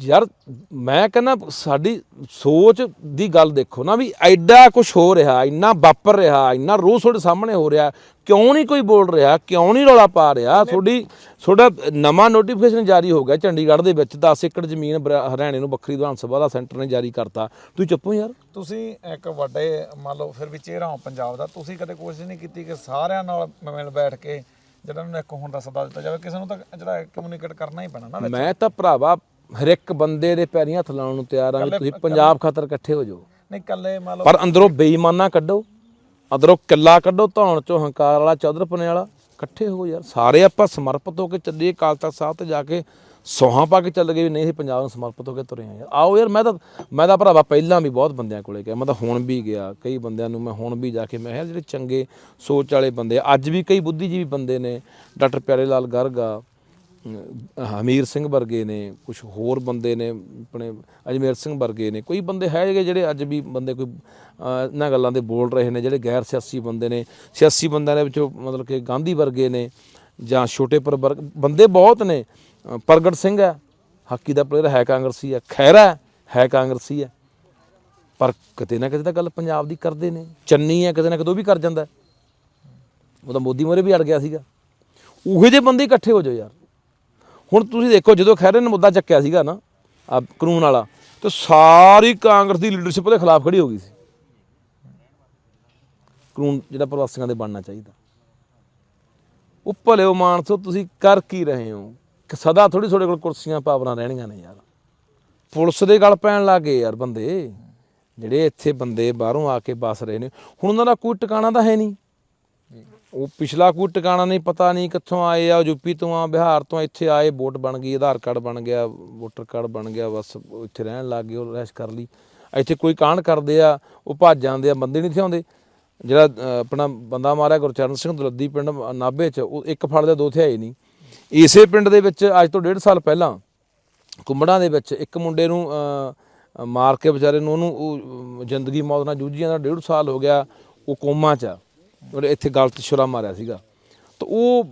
ਯਾਰ ਮੈਂ ਕਹਿੰਦਾ ਸਾਡੀ ਸੋਚ ਦੀ ਗੱਲ ਦੇਖੋ ਨਾ ਵੀ ਐਡਾ ਕੁਝ ਹੋ ਰਿਹਾ ਇੰਨਾ ਵਾਪਰ ਰਿਹਾ ਇੰਨਾ ਰੋਜ਼ ਤੁਹਾਡੇ ਸਾਹਮਣੇ ਹੋ ਰਿਹਾ ਕਿਉਂ ਨਹੀਂ ਕੋਈ ਬੋਲ ਰਿਹਾ ਕਿਉਂ ਨਹੀਂ ਰੌਲਾ ਪਾ ਰਿਹਾ? ਤੁਹਾਡੀ ਤੁਹਾਡਾ ਨਵਾਂ ਨੋਟੀਫਿਕੇਸ਼ਨ ਜਾਰੀ ਹੋ ਗਿਆ ਚੰਡੀਗੜ੍ਹ ਦੇ ਵਿੱਚ 10 ਏਕੜ ਜ਼ਮੀਨ ਹਰਿਆਣੇ ਨੂੰ ਵੱਖਰੀ ਵਿਧਾਨ ਸਭਾ ਦਾ ਸੈਂਟਰ ਨੇ ਜਾਰੀ ਕਰਤਾ। ਤੁਸੀਂ ਚੁੱਪੋ ਯਾਰ? ਤੁਸੀਂ ਇੱਕ ਵੱਡੇ ਮੰਨ ਲਓ ਫਿਰ ਵੀ ਚਿਹਰਾ ਹੋ ਪੰਜਾਬ ਦਾ ਤੁਸੀਂ ਕਦੇ ਕੋਸ਼ਿਸ਼ ਨਹੀਂ ਕੀਤੀ ਕਿ ਸਾਰਿਆਂ ਨਾਲ ਮਿਲ ਬੈਠ ਕੇ ਜਿਹੜਾ ਨੂੰ ਇੱਕ ਹੋਣ ਦਾ ਸੱਦਾ ਦਿੱਤਾ ਜਾਵੇ ਕਿਸੇ ਨੂੰ ਤਾਂ ਜਿਹੜਾ ਕਮਿਊਨੀਕੇਟ ਕਰਨਾ ਹੀ ਪੈਣਾ ਨਾ। ਮੈਂ ਤਾਂ ਭਰਾਵਾ ਹਰ ਇੱਕ ਬੰਦੇ ਦੇ ਪੈਰੀਂ ਹੱਥ ਲਾਉਣ ਨੂੰ ਤਿਆਰ ਆ ਵੀ ਤੁਸੀਂ ਪੰਜਾਬ ਖਾਤਰ ਇਕੱਠੇ ਹੋ ਜਾਓ। ਨਹੀਂ ਕੱਲੇ ਮੰਨ ਲਓ ਪਰ ਅੰਦਰੋਂ ਬੇਈਮਾਨਾ ਕੱਢੋ ਅੰਦਰੋਂ ਕਿੱਲਾ ਕੱਢੋ ਧੌਣ ਚੋਂ ਹੰਕਾਰ ਵਾਲਾ ਚੌਧਰਪਨੇ ਵਾਲਾ ਇਕੱਠੇ ਹੋ ਯਾਰ। ਸਾਰੇ ਆਪਾਂ ਸਮਰਪਿਤ ਹੋ ਕੇ ਚੱਲੀਏ ਅਕਾਲ ਤਖਤ ਸਾਹਿਬ ਤੇ ਜਾ ਕੇ ਸੌਹਾਂ ਪਾ ਕੇ ਚੱਲ ਗਏ ਵੀ ਨਹੀਂ ਅਸੀਂ ਪੰਜਾਬ ਨੂੰ ਸਮਰਪਿਤ ਹੋ ਕੇ ਤੁਰੇ ਆ। ਯਾਰ ਆਓ ਯਾਰ ਮੈਂ ਤਾਂ ਮੈਂ ਤਾਂ ਭਰਾਵਾ ਪਹਿਲਾਂ ਵੀ ਬਹੁਤ ਬੰਦਿਆਂ ਕੋਲੇ ਗਿਆ। ਮੈਂ ਤਾਂ ਹੁਣ ਵੀ ਗਿਆ ਕਈ ਬੰਦਿਆਂ ਨੂੰ ਮੈਂ ਹੁਣ ਵੀ ਜਾ ਕੇ ਮੈਂ ਕਿਹਾ ਜਿਹੜੇ ਚੰਗੇ ਸੋਚ ਵਾਲੇ ਬੰਦੇ ਆ, ਅੱਜ ਵੀ ਕਈ ਬੁੱਧੀਜੀਵੀ ਬੰਦੇ ਨੇ ਡਾਕਟਰ ਪਿਆਰੇ ਲਾਲ ਗਰਗ ਆ ਹਮੀਰ ਸਿੰਘ ਵਰਗੇ ਨੇ ਕੁਝ ਹੋਰ ਬੰਦੇ ਨੇ ਆਪਣੇ ਅਜਮੇਰ ਸਿੰਘ ਵਰਗੇ ਨੇ ਕੋਈ ਬੰਦੇ ਹੈਗੇ ਜਿਹੜੇ ਅੱਜ ਵੀ ਬੰਦੇ ਕੋਈ ਇਹਨਾਂ ਗੱਲਾਂ ਦੇ ਬੋਲ ਰਹੇ ਨੇ ਜਿਹੜੇ ਗੈਰ ਸਿਆਸੀ ਬੰਦੇ ਨੇ ਸਿਆਸੀ ਬੰਦਿਆਂ ਦੇ ਵਿੱਚੋਂ ਮਤਲਬ ਕਿ ਗਾਂਧੀ ਵਰਗੇ ਨੇ ਜਾਂ ਛੋਟੇ ਪਰ ਵਰਗ ਬੰਦੇ ਬਹੁਤ ਨੇ ਪ੍ਰਗਟ ਸਿੰਘ ਹੈ ਹਾਕੀ ਦਾ ਪਲੇਅਰ ਹੈ ਕਾਂਗਰਸੀ ਹੈ ਖੈਰਾ ਹੈ, ਕਾਂਗਰਸੀ ਹੈ ਪਰ ਕਿਤੇ ਨਾ ਕਿਤੇ ਤਾਂ ਗੱਲ ਪੰਜਾਬ ਦੀ ਕਰਦੇ ਨੇ ਚੰਨੀ ਹੈ ਕਿਤੇ ਨਾ ਕਿਤੇ ਉਹ ਵੀ ਕਰ ਜਾਂਦਾ ਉਹ ਤਾਂ ਮੋਦੀ ਮੋਰੇ ਵੀ ਅੜ ਗਿਆ ਸੀਗਾ। ਉਹੋ ਜਿਹੇ ਬੰਦੇ ਇਕੱਠੇ ਹੋ ਜਾਓ ਯਾਰ। ਹੁਣ ਤੁਸੀਂ ਦੇਖੋ, ਜਦੋਂ ਖੈਰੇ ਨੇ ਮੁੱਦਾ ਚੱਕਿਆ ਸੀਗਾ ਨਾ, ਆ ਕਾਨੂੰਨ ਵਾਲਾ, ਤੇ ਸਾਰੀ ਕਾਂਗਰਸ ਦੀ ਲੀਡਰਸ਼ਿਪ ਉਹਦੇ ਖਿਲਾਫ ਖੜੀ ਹੋ ਗਈ ਸੀ। ਕਾਨੂੰਨ ਜਿਹੜਾ ਪ੍ਰਵਾਸੀਆਂ ਦੇ ਬਣਨਾ ਚਾਹੀਦਾ। ਉਹ ਭਲੇ ਉਹ ਮਾਨਸੋ ਤੁਸੀਂ ਕਰ ਕੀ ਰਹੇ ਹੋ? ਕਿ ਸਦਾ ਥੋੜੀ ਤੁਹਾਡੇ ਕੋਲ ਕੁਰਸੀਆਂ ਪਾਵਰਾਂ ਰਹਿਣੀਆਂ ਨੇ ਯਾਰ। ਪੁਲਿਸ ਦੇ ਗੱਲ ਪੈਣ ਲੱਗੇ ਯਾਰ ਬੰਦੇ। ਜਿਹੜੇ ਇੱਥੇ ਬੰਦੇ ਬਾਹਰੋਂ ਆ ਕੇ ਬਸ ਰਹੇ ਨੇ, ਹੁਣ ਉਹਨਾਂ ਦਾ ਕੋਈ ਟਿਕਾਣਾ ਤਾਂ ਹੈ ਨਹੀਂ। ਉਹ ਪਿਛਲਾ ਕੋਈ ਟਿਕਾਣਾ ਨਹੀਂ ਪਤਾ ਨਹੀਂ ਕਿੱਥੋਂ ਆਏ ਆ ਯੂਪੀ ਤੋਂ ਆ ਬਿਹਾਰ ਤੋਂ ਇੱਥੇ ਆਏ ਵੋਟ ਬਣ ਗਈ ਆਧਾਰ ਕਾਰਡ ਬਣ ਗਿਆ ਵੋਟਰ ਕਾਰਡ ਬਣ ਗਿਆ ਬਸ ਇੱਥੇ ਰਹਿਣ ਲੱਗ ਗਏ ਉਹ ਰਹਿਸ਼ ਕਰ ਲਈ। ਇੱਥੇ ਕੋਈ ਕਾਂਡ ਕਰਦੇ ਆ ਉਹ ਭੱਜ ਜਾਂਦੇ ਆ ਬੰਦੇ ਨਹੀਂ ਥਿਆਉਂਦੇ। ਜਿਹੜਾ ਆਪਣਾ ਬੰਦਾ ਮਾਰਿਆ ਗੁਰਚਰਨ ਸਿੰਘ ਦਲੱਦੀ ਪਿੰਡ ਨਾਭੇ ਚ ਉਹ ਇੱਕ ਫੜ ਦੇ ਦੋ ਥਿਆਏ ਨਹੀਂ। ਇਸੇ ਪਿੰਡ ਦੇ ਵਿੱਚ ਅੱਜ ਤੋਂ ਡੇਢ ਸਾਲ ਪਹਿਲਾਂ ਕੁੰਬੜਾਂ ਦੇ ਵਿੱਚ ਇੱਕ ਮੁੰਡੇ ਨੂੰ ਮਾਰ ਕੇ ਵਿਚਾਰੇ ਨੂੰ ਉਹਨੂੰ ਉਹ, ਜ਼ਿੰਦਗੀ ਮੌਤ ਨਾਲ ਜੂਝੀ ਜਾਂਦਾ ਡੇਢ ਸਾਲ ਹੋ ਗਿਆ ਉਹ ਕੋਮਾ 'ਚ ਆ ਇੱਥੇ ਗਲਤ ਛੁਰਾ ਮਾਰਿਆ ਸੀਗਾ। ਤਾਂ ਉਹ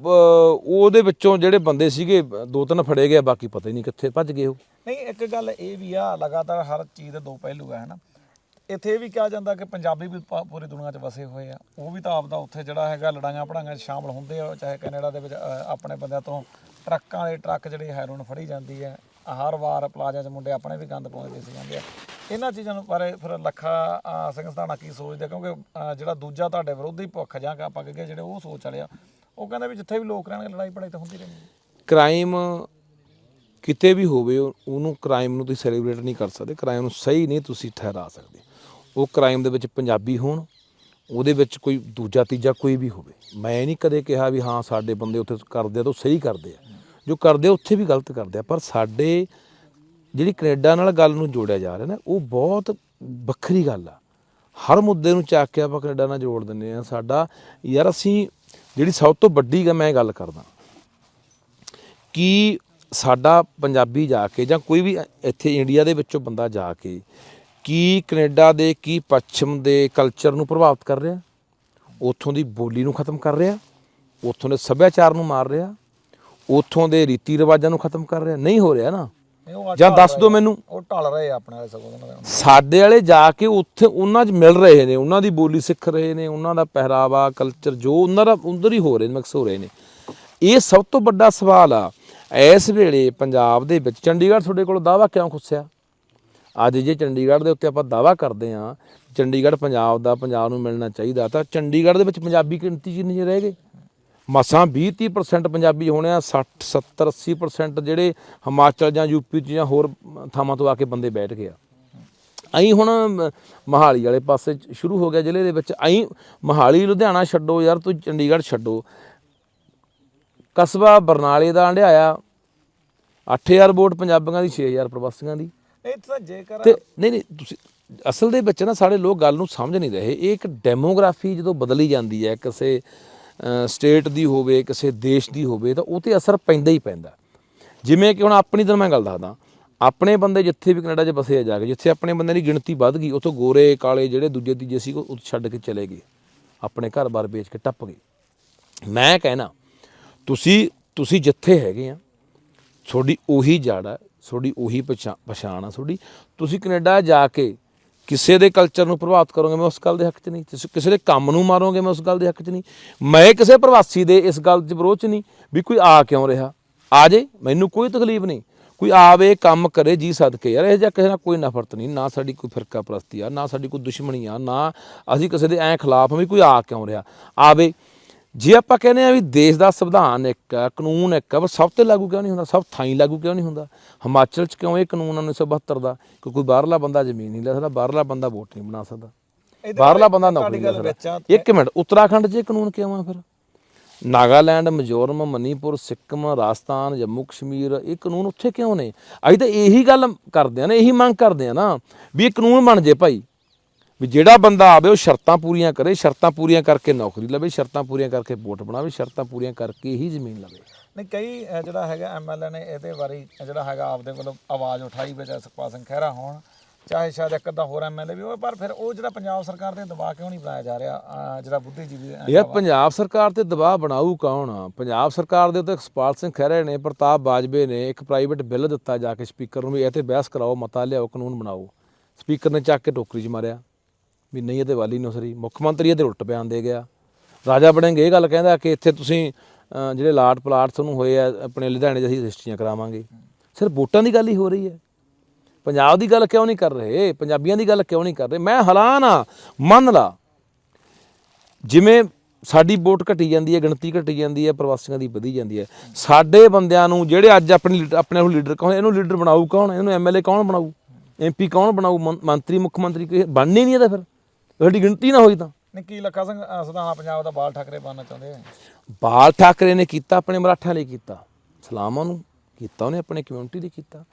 ਉਹਦੇ ਵਿੱਚੋਂ ਜਿਹੜੇ ਬੰਦੇ ਸੀਗੇ, ਦੋ ਤਿੰਨ ਫੜੇ ਗਏ, ਬਾਕੀ ਪਤਾ ਹੀ ਨਹੀਂ ਕਿੱਥੇ ਭੱਜ ਗਏ ਉਹ। ਨਹੀਂ, ਇੱਕ ਗੱਲ ਇਹ ਵੀ ਆ, ਲਗਾਤਾਰ ਹਰ ਚੀਜ਼ ਦੇ ਦੋ ਪਹਿਲੂ ਆ, ਹਨਾ। ਇੱਥੇ ਇਹ ਵੀ ਕਿਹਾ ਜਾਂਦਾ ਕਿ ਪੰਜਾਬੀ ਵੀ ਪੂਰੀ ਦੁਨੀਆ 'ਚ ਵਸੇ ਹੋਏ ਆ। ਉਹ ਵੀ ਤਾਂ ਆਪਦਾ ਉੱਥੇ ਜਿਹੜਾ ਹੈਗਾ, ਲੜਾਈਆਂ ਪੜਾਈਆਂ 'ਚ ਸ਼ਾਮਲ ਹੁੰਦੇ ਆ, ਚਾਹੇ ਕੈਨੇਡਾ ਦੇ ਵਿੱਚ ਆਪਣੇ ਬੰਦਿਆਂ ਤੋਂ ਟਰੱਕਾਂ ਦੇ ਟਰੱਕ ਜਿਹੜੇ ਹੈਰੋਨ ਫੜੀ ਜਾਂਦੀ ਹੈ ਹਰ ਵਾਰ ਪਲਾਜ਼ਾ 'ਚ ਮੁੰਡੇ ਆਪਣੇ ਵੀ ਗੰਦ ਪਾਉਂਦੇ ਸੀ ਜਾਂਦੇ ਆ। ਇਹਨਾਂ ਚੀਜ਼ਾਂ ਨੂੰ ਬਾਰੇ ਫਿਰ ਲੱਖਾ ਸਿੰਘ ਸਤਾਣਾ ਕੀ ਸੋਚਦੇ ਕਿਉਂਕਿ ਜਿਹੜਾ ਦੂਜਾ ਤੁਹਾਡੇ ਵਿਰੋਧੀ ਪੱਖ ਜਾਂ ਕਿ ਆਪਾਂ ਕਹੀਏ ਜਿਹੜੇ ਉਹ ਸੋਚ ਵਾਲੇ ਆ, ਉਹ ਕਹਿੰਦੇ ਵੀ ਜਿੱਥੇ ਵੀ ਲੋਕ ਰਹਿਣਗੇ ਲੜਾਈ ਪੜਾਈ ਤਾਂ ਹੁੰਦੀ ਰਹਿੰਦੀ ਕ੍ਰਾਈਮ ਕਿਤੇ ਵੀ ਹੋਵੇ ਉਹ- ਉਹਨੂੰ ਕ੍ਰਾਈਮ ਨੂੰ ਤੁਸੀਂ ਸੈਲੀਬ੍ਰੇਟ ਨਹੀਂ ਕਰ ਸਕਦੇ। ਕ੍ਰਾਈਮ ਨੂੰ ਸਹੀ ਨਹੀਂ ਤੁਸੀਂ ਠਹਿਰਾ ਸਕਦੇ। ਉਹ ਕ੍ਰਾਈਮ ਦੇ ਵਿੱਚ ਪੰਜਾਬੀ ਹੋਣ, ਉਹਦੇ ਵਿੱਚ ਕੋਈ ਦੂਜਾ ਤੀਜਾ ਕੋਈ ਵੀ ਹੋਵੇ। ਮੈਂ ਨਹੀਂ ਕਦੇ ਕਿਹਾ ਵੀ ਹਾਂ, ਸਾਡੇ ਬੰਦੇ ਉੱਥੇ ਕਰਦੇ ਆ ਤਾਂ ਉਹ ਸਹੀ ਕਰਦੇ ਆ। ਜੋ ਕਰਦੇ ਆ, ਉੱਥੇ ਵੀ ਗਲਤ ਕਰਦੇ ਆ, ਪਰ ਸਾਡੇ ਜਿਹੜੀ ਕੈਨੇਡਾ ਨਾਲ ਗੱਲ ਨੂੰ ਜੋੜਿਆ ਜਾ ਰਿਹਾ ਨਾ, ਉਹ ਬਹੁਤ ਵੱਖਰੀ ਗੱਲ ਆ। ਹਰ ਮੁੱਦੇ ਨੂੰ ਚੱਕ ਕੇ ਆਪਾਂ ਕੈਨੇਡਾ ਨਾਲ ਜੋੜ ਦਿੰਦੇ ਆ। ਸਾਡਾ ਯਾਰ ਅਸੀਂ ਜਿਹੜੀ ਸਭ ਤੋਂ ਵੱਡੀ ਗੱਲ ਮੈਂ ਗੱਲ ਕਰਦਾ। ਕਿ ਸਾਡਾ ਪੰਜਾਬੀ ਜਾ ਕੇ ਜਾਂ ਕੋਈ ਵੀ ਇੱਥੇ ਇੰਡੀਆ ਦੇ ਵਿੱਚੋਂ ਬੰਦਾ ਜਾ ਕੇ ਕੀ ਕੈਨੇਡਾ ਦੇ, ਕੀ ਪੱਛਮ ਦੇ ਕਲਚਰ ਨੂੰ ਪ੍ਰਭਾਵਿਤ ਕਰ ਰਿਹਾ? ਉੱਥੋਂ ਦੀ ਬੋਲੀ ਨੂੰ ਖਤਮ ਕਰ ਰਿਹਾ? ਉੱਥੋਂ ਦੇ ਸੱਭਿਆਚਾਰ ਨੂੰ ਮਾਰ ਰਿਹਾ? ਉੱਥੋਂ ਦੇ ਰੀਤੀ ਰਿਵਾਜਾਂ ਨੂੰ ਖਤਮ ਕਰ ਰਿਹਾ। ਨਹੀਂ ਹੋ ਰਿਹਾ ਨਾ। ਜਾਂ ਦੱਸ ਦਿਓ ਆ। ਮੈਨੂੰ। ਉਹ ਢਲ ਰਹੇ ਆ ਆਪਣੇ ਵਾਲੇ ਸਗੋਂ ਸਾਡੇ ਵਾਲੇ ਜਾ ਕੇ ਉੱਥੇ ਉਹਨਾਂ 'ਚ ਮਿਲ ਰਹੇ ਨੇ। ਉਹਨਾਂ ਦੀ ਬੋਲੀ ਸਿੱਖ ਰਹੇ ਨੇ। ਉਹਨਾਂ ਦਾ ਪਹਿਰਾਵਾ ਕਲਚਰ ਜੋ ਉਹਨਾਂ ਦਾ ਉਧਰ ਹੀ ਹੋ ਰਹੇ ਨੇ ਮਿਕਸ ਹੋ ਰਹੇ ਨੇ। ਇਹ ਸਭ ਤੋਂ ਵੱਡਾ ਸਵਾਲ ਆ। ਇਸ ਵੇਲੇ ਪੰਜਾਬ ਦੇ ਵਿੱਚ ਚੰਡੀਗੜ੍ਹ ਤੁਹਾਡੇ ਕੋਲ ਦਾਵਾ ਕਿਉਂ ਖੁੱਸਿਆ? ਅੱਜ ਜੇ ਚੰਡੀਗੜ੍ਹ ਦੇ ਉੱਤੇ ਆਪਾਂ ਦਾਵਾ ਕਰਦੇ ਹਾਂ ਚੰਡੀਗੜ੍ਹ ਪੰਜਾਬ ਦਾ ਪੰਜਾਬ ਨੂੰ ਮਿਲਣਾ ਚਾਹੀਦਾ ਤਾਂ ਚੰਡੀਗੜ੍ਹ ਦੇ ਵਿੱਚ ਪੰਜਾਬੀ ਗਿਣਤੀ ਕਿੰਨੀ ਰਹਿ ਗਏ ਮਸਾਂ 20 30% ਪੰਜਾਬੀ ਹੋਣੇ ਆ 60 70 80% ਜਿਹੜੇ ਹਿਮਾਚਲ ਜਾਂ ਯੂਪੀ ਚ ਜਾਂ ਹੋਰ ਥਾਵਾਂ ਤੋਂ ਆ ਕੇ ਬੰਦੇ ਬੈਠ ਗਏ ਆ। ਅਈ ਹੁਣ ਮਹਾਲੀ ਵਾਲੇ ਪਾਸੇ ਸ਼ੁਰੂ ਹੋ ਗਿਆ ਜ਼ਿਲ੍ਹੇ ਦੇ ਵਿੱਚ। ਅਈ ਮਹਾਲੀ ਲੁਧਿਆਣਾ ਛੱਡੋ ਯਾਰ ਤੂੰ ਚੰਡੀਗੜ੍ਹ ਛੱਡੋ। ਕਸਬਾ ਬਰਨਾਲੇ ਦਾ ਹੰਡਿਆਇਆ 8000 ਵੋਟ ਪੰਜਾਬੀਆਂ ਦੀ 6000 ਪ੍ਰਵਾਸੀਆਂ ਦੀ। ਨਹੀਂ ਤਾਂ ਜੇਕਰ ਤੇ ਨਹੀਂ ਨਹੀਂ ਤੁਸੀਂ ਅਸਲ ਦੇ ਵਿੱਚ ਨਾ ਸਾਡੇ ਲੋਕ ਗੱਲ ਨੂੰ ਸਮਝ ਨਹੀਂ ਰਹੇ। ਇਹ ਇੱਕ ਡੈਮੋਗ੍ਰਾਫੀ ਜਦੋਂ ਬਦਲੀ ਜਾਂਦੀ ਹੈ ਕਿਸੇ ਸਟੇਟ ਦੀ ਹੋਵੇ, ਕਿਸੇ ਦੇਸ਼ ਦੀ ਹੋਵੇ, ਤਾਂ ਉਹ ਤੇ ਅਸਰ ਪੈਂਦਾ ਹੀ ਪੈਂਦਾ। ਜਿਵੇਂ ਕਿ ਹੁਣ ਆਪਣੀ ਤਾਂ ਮੈਂ ਗੱਲ ਦੱਸਦਾ, ਆਪਣੇ ਬੰਦੇ ਜਿੱਥੇ ਵੀ ਕੈਨੇਡਾ 'ਚ ਬਸੇ ਆ ਜਾ ਕੇ, ਜਿੱਥੇ ਆਪਣੇ ਬੰਦਿਆਂ ਦੀ ਗਿਣਤੀ ਵੱਧ ਗਈ, ਉੱਥੋਂ ਗੋਰੇ, ਕਾਲੇ ਜਿਹੜੇ ਦੂਜੇ ਤੀਜੇ ਸੀ, ਉਹ ਛੱਡ ਕੇ ਚਲੇ ਗਏ, ਆਪਣੇ ਘਰ-ਬਾਰ ਵੇਚ ਕੇ ਟੱਪ ਗਏ। ਮੈਂ ਕਹਿਣਾ, ਤੁਸੀਂ ਤੁਸੀਂ ਜਿੱਥੇ ਹੈਗੇ ਆ, ਤੁਹਾਡੀ ਉਹੀ ਜੜ ਆ ਤੁਹਾਡੀ ਉਹੀ ਪਛਾ- ਪਛਾਣ ਆ ਤੁਹਾਡੀ, ਤੁਸੀਂ ਕੈਨੇਡਾ ਜਾ ਕੇ ਕਿਸੇ ਦੇ ਕਲਚਰ ਨੂੰ ਪ੍ਰਭਾਵਿਤ ਕਰੋਗੇ, ਮੈਂ ਉਸ ਗੱਲ ਦੇ ਹੱਕ 'ਚ ਨਹੀਂ। ਤੁਸੀਂ ਕਿਸੇ ਦੇ ਕੰਮ ਨੂੰ ਮਾਰੋਗੇ, ਮੈਂ ਉਸ ਗੱਲ ਦੇ ਹੱਕ 'ਚ ਨਹੀਂ। ਮੈਂ ਕਿਸੇ ਪ੍ਰਵਾਸੀ ਦੇ ਇਸ ਗੱਲ 'ਚ ਵਿਰੋਧ 'ਚ ਨਹੀਂ ਵੀ ਕੋਈ ਆ ਕਿਉਂ ਰਿਹਾ। ਆ ਜੇ, ਮੈਨੂੰ ਕੋਈ ਤਕਲੀਫ ਨਹੀਂ। ਕੋਈ ਆਵੇ, ਕੰਮ ਕਰੇ, ਜੀ ਸਦਕੇ। ਯਾਰ ਇਹ ਜਿਹਾ ਕਿਸੇ ਨਾਲ ਕੋਈ ਨਫ਼ਰਤ ਨਹੀਂ। ਨਾ ਸਾਡੀ ਕੋਈ ਫਿਰਕਾ ਪ੍ਰਸਤੀ ਆ, ਨਾ ਸਾਡੀ ਕੋਈ ਦੁਸ਼ਮਣੀ ਆ, ਨਾ ਅਸੀਂ ਕਿਸੇ ਦੇ ਐਂ ਖਿਲਾਫ ਵੀ ਕੋਈ ਆ ਕਿਉਂ ਰਿਹਾ। ਆਵੇ ਜੇ ਆਪਾਂ ਕਹਿੰਦੇ ਆ ਵੀ ਦੇਸ਼ ਦਾ ਸੰਵਿਧਾਨ ਇੱਕ ਹੈ ਕਾਨੂੰਨ ਇੱਕ ਹੈ ਪਰ ਸਭ ਤੇ ਲਾਗੂ ਕਿਉਂ ਨਹੀਂ ਹੁੰਦਾ? ਸਭ ਥਾਈਂ ਲਾਗੂ ਕਿਉਂ ਨਹੀਂ ਹੁੰਦਾ? ਹਿਮਾਚਲ 'ਚ ਕਿਉਂ ਇਹ ਕਾਨੂੰਨ 1972 ਦਾ? ਕਿ ਕੋਈ ਬਾਹਰਲਾ ਬੰਦਾ ਜ਼ਮੀਨ ਨਹੀਂ ਲੈ ਸਕਦਾ ਬਾਹਰਲਾ ਬੰਦਾ ਵੋਟ ਨਹੀਂ ਬਣਾ ਸਕਦਾ। ਬਾਹਰਲਾ ਬੰਦਾ ਨੌਕਰੀ ਲੈ ਵਿੱਚ ਆ ਸਕਦਾ ਇੱਕ ਮਿੰਟ ਉੱਤਰਾਖੰਡ 'ਚ ਇਹ ਕਾਨੂੰਨ ਕਿਉਂ ਆ ਫਿਰ? ਨਾਗਾਲੈਂਡ ਮਿਜ਼ੋਰਮ ਮਨੀਪੁਰ ਸਿੱਕਮ ਰਾਜਸਥਾਨ ਜੰਮੂ ਕਸ਼ਮੀਰ ਇਹ ਕਾਨੂੰਨ ਉੱਥੇ ਕਿਉਂ ਨੇ? ਅਸੀਂ ਤਾਂ ਇਹੀ ਗੱਲ ਕਰਦੇ ਆ ਨਾ ਇਹੀ ਮੰਗ ਕਰਦੇ ਆ ਨਾ ਵੀ ਇਹ ਕਾਨੂੰਨ ਬਣ ਜੇ ਭਾਈ। ਵੀ ਜਿਹੜਾ ਬੰਦਾ ਆਵੇ ਉਹ ਸ਼ਰਤਾਂ ਪੂਰੀਆਂ ਕਰੇ ਸ਼ਰਤਾਂ ਪੂਰੀਆਂ ਕਰਕੇ ਨੌਕਰੀ ਲਵੇ ਸ਼ਰਤਾਂ ਪੂਰੀਆਂ ਕਰਕੇ ਵੋਟ ਬਣਾਵੇ ਸ਼ਰਤਾਂ ਪੂਰੀਆਂ ਕਰਕੇ ਹੀ ਜ਼ਮੀਨ ਲਵੇ। ਨਹੀਂ ਕਈ ਅਹ, ਜਿਹੜਾ ਹੈਗਾ ਐਮਐਲਏ ਨੇ ਇਹਦੇ ਬਾਰੇ ਜਿਹੜਾ ਹੈਗਾ ਆਪਦੇ ਵੱਲੋਂ ਆਵਾਜ਼ ਉਠਾਈ ਵਿੱਚ ਸੁਖਪਾਲ ਸਿੰਘ ਖਹਿਰਾ ਹੋਣ ਚਾਹੇ ਸ਼ਾਇਦ ਇੱਕ ਅੱਧਾ ਹੋਰ ਐਮਐਲਏ ਵੀ ਹੋਵੇ ਪਰ ਫਿਰ ਉਹ ਜਿਹੜਾ ਪੰਜਾਬ ਸਰਕਾਰ ਦੇ ਦਬਾਅ ਕਿਉਂ ਨਹੀਂ ਬਣਾਇਆ ਜਾ ਰਿਹਾ? ਅਹ, ਜਿਹੜਾ ਬੁੱਧੀਜੀਵੀ ਅਹ, ਯਾਰ ਪੰਜਾਬ ਸਰਕਾਰ ਤੇ ਦਬਾਅ ਬਣਾਊ ਕੌਣ ਆ? ਪੰਜਾਬ ਸਰਕਾਰ ਦੇ ਉੱਤੇ ਸੁਖਪਾਲ ਸਿੰਘ ਖਹਿਰੇ ਨੇ ਪ੍ਰਤਾਪ ਬਾਜਵੇ ਨੇ ਇੱਕ ਪ੍ਰਾਈਵੇਟ ਬਿੱਲ ਦਿੱਤਾ ਜਾ ਕੇ ਸਪੀਕਰ ਨੂੰ ਵੀ ਇਹ ਤੇ ਬਹਿਸ ਕਰਾਓ ਮਤਾ ਲਿਆਓ ਕਾਨੂੰਨ ਬਣਾਓ। ਸਪੀਕਰ ਨੇ ਚੱਕ ਕੇ ਟੋਕਰੀ 'ਚ ਮਾਰਿਆ। ਵੀ ਨਹੀਂ, ਇਹਦੇ ਵਾਲੀ ਨੁਸਰੀ ਮੁੱਖ ਮੰਤਰੀ ਇਹਦੇ ਉਲਟ ਬਿਆਨ ਦੇ ਗਿਆ। ਰਾਜਾ ਬੜਿੰਗ ਇਹ ਗੱਲ ਕਹਿੰਦਾ ਕਿ ਇੱਥੇ ਤੁਸੀਂ ਜਿਹੜੇ ਲਾਟ ਪਲਾਟ ਤੁਹਾਨੂੰ ਹੋਏ ਆ, ਆਪਣੇ ਲੁਧਿਆਣੇ 'ਚ ਅਸੀਂ ਰਜਿਸਟਰੀਆਂ ਕਰਾਵਾਂਗੇ। ਸਿਰਫ ਵੋਟਾਂ ਦੀ ਗੱਲ ਹੀ ਹੋ ਰਹੀ ਹੈ। ਪੰਜਾਬ ਦੀ ਗੱਲ ਕਿਉਂ ਨਹੀਂ ਕਰ ਰਹੇ? ਪੰਜਾਬੀਆਂ ਦੀ ਗੱਲ ਕਿਉਂ ਨਹੀਂ ਕਰ ਰਹੇ? ਮੈਂ ਹੈਰਾਨ ਆ ਮੰਨ ਲਾ, ਜਿਵੇਂ ਸਾਡੀ ਵੋਟ ਘਟੀ ਜਾਂਦੀ ਹੈ, ਗਿਣਤੀ ਘਟੀ ਜਾਂਦੀ ਹੈ, ਪ੍ਰਵਾਸੀਆਂ ਦੀ ਵਧੀ ਜਾਂਦੀ ਹੈ। ਸਾਡੇ ਬੰਦਿਆਂ ਨੂੰ ਜਿਹੜੇ ਅੱਜ ਆਪਣੇ ਲੀਡਰ ਆਪਣੇ ਨੂੰ ਲੀਡਰ ਕਹੋ ਇਹਨੂੰ ਲੀਡਰ ਬਣਾਊ ਕੌਣ? ਇਹਨੂੰ ਐਮਐਲਏ ਕੌਣ ਬਣਾਊ? ਐਮਪੀ ਕੌਣ ਬਣਾਊ? ਮੰਤਰੀ, ਮੁੱਖ ਮੰਤਰੀ ਕੋਈ ਬਣਨੀ ਨਹੀਂ ਇਹਦਾ ਫਿਰ। ਸਾਡੀ ਗਿਣਤੀ ਨਾ ਹੋਈ ਤਾਂ। ਨਹੀਂ ਕੀ ਲੱਖਾ ਸਿੰਘ ਅ, ਸਧਾਣਾ ਪੰਜਾਬ ਦਾ ਬਾਲ ਠਾਕਰੇ ਬਣਨਾ ਚਾਹੁੰਦੇ ਆ? ਬਾਲ ਠਾਕਰੇ ਨੇ ਕੀਤਾ ਆਪਣੇ ਮਰਾਠਿਆਂ ਲਈ ਕੀਤਾ ਸਲਾਮਾਂ ਨੂੰ ਕੀਤਾ ਉਹਨੇ ਆਪਣੇ ਕਮਿਊਨਿਟੀ ਲਈ ਕੀਤਾ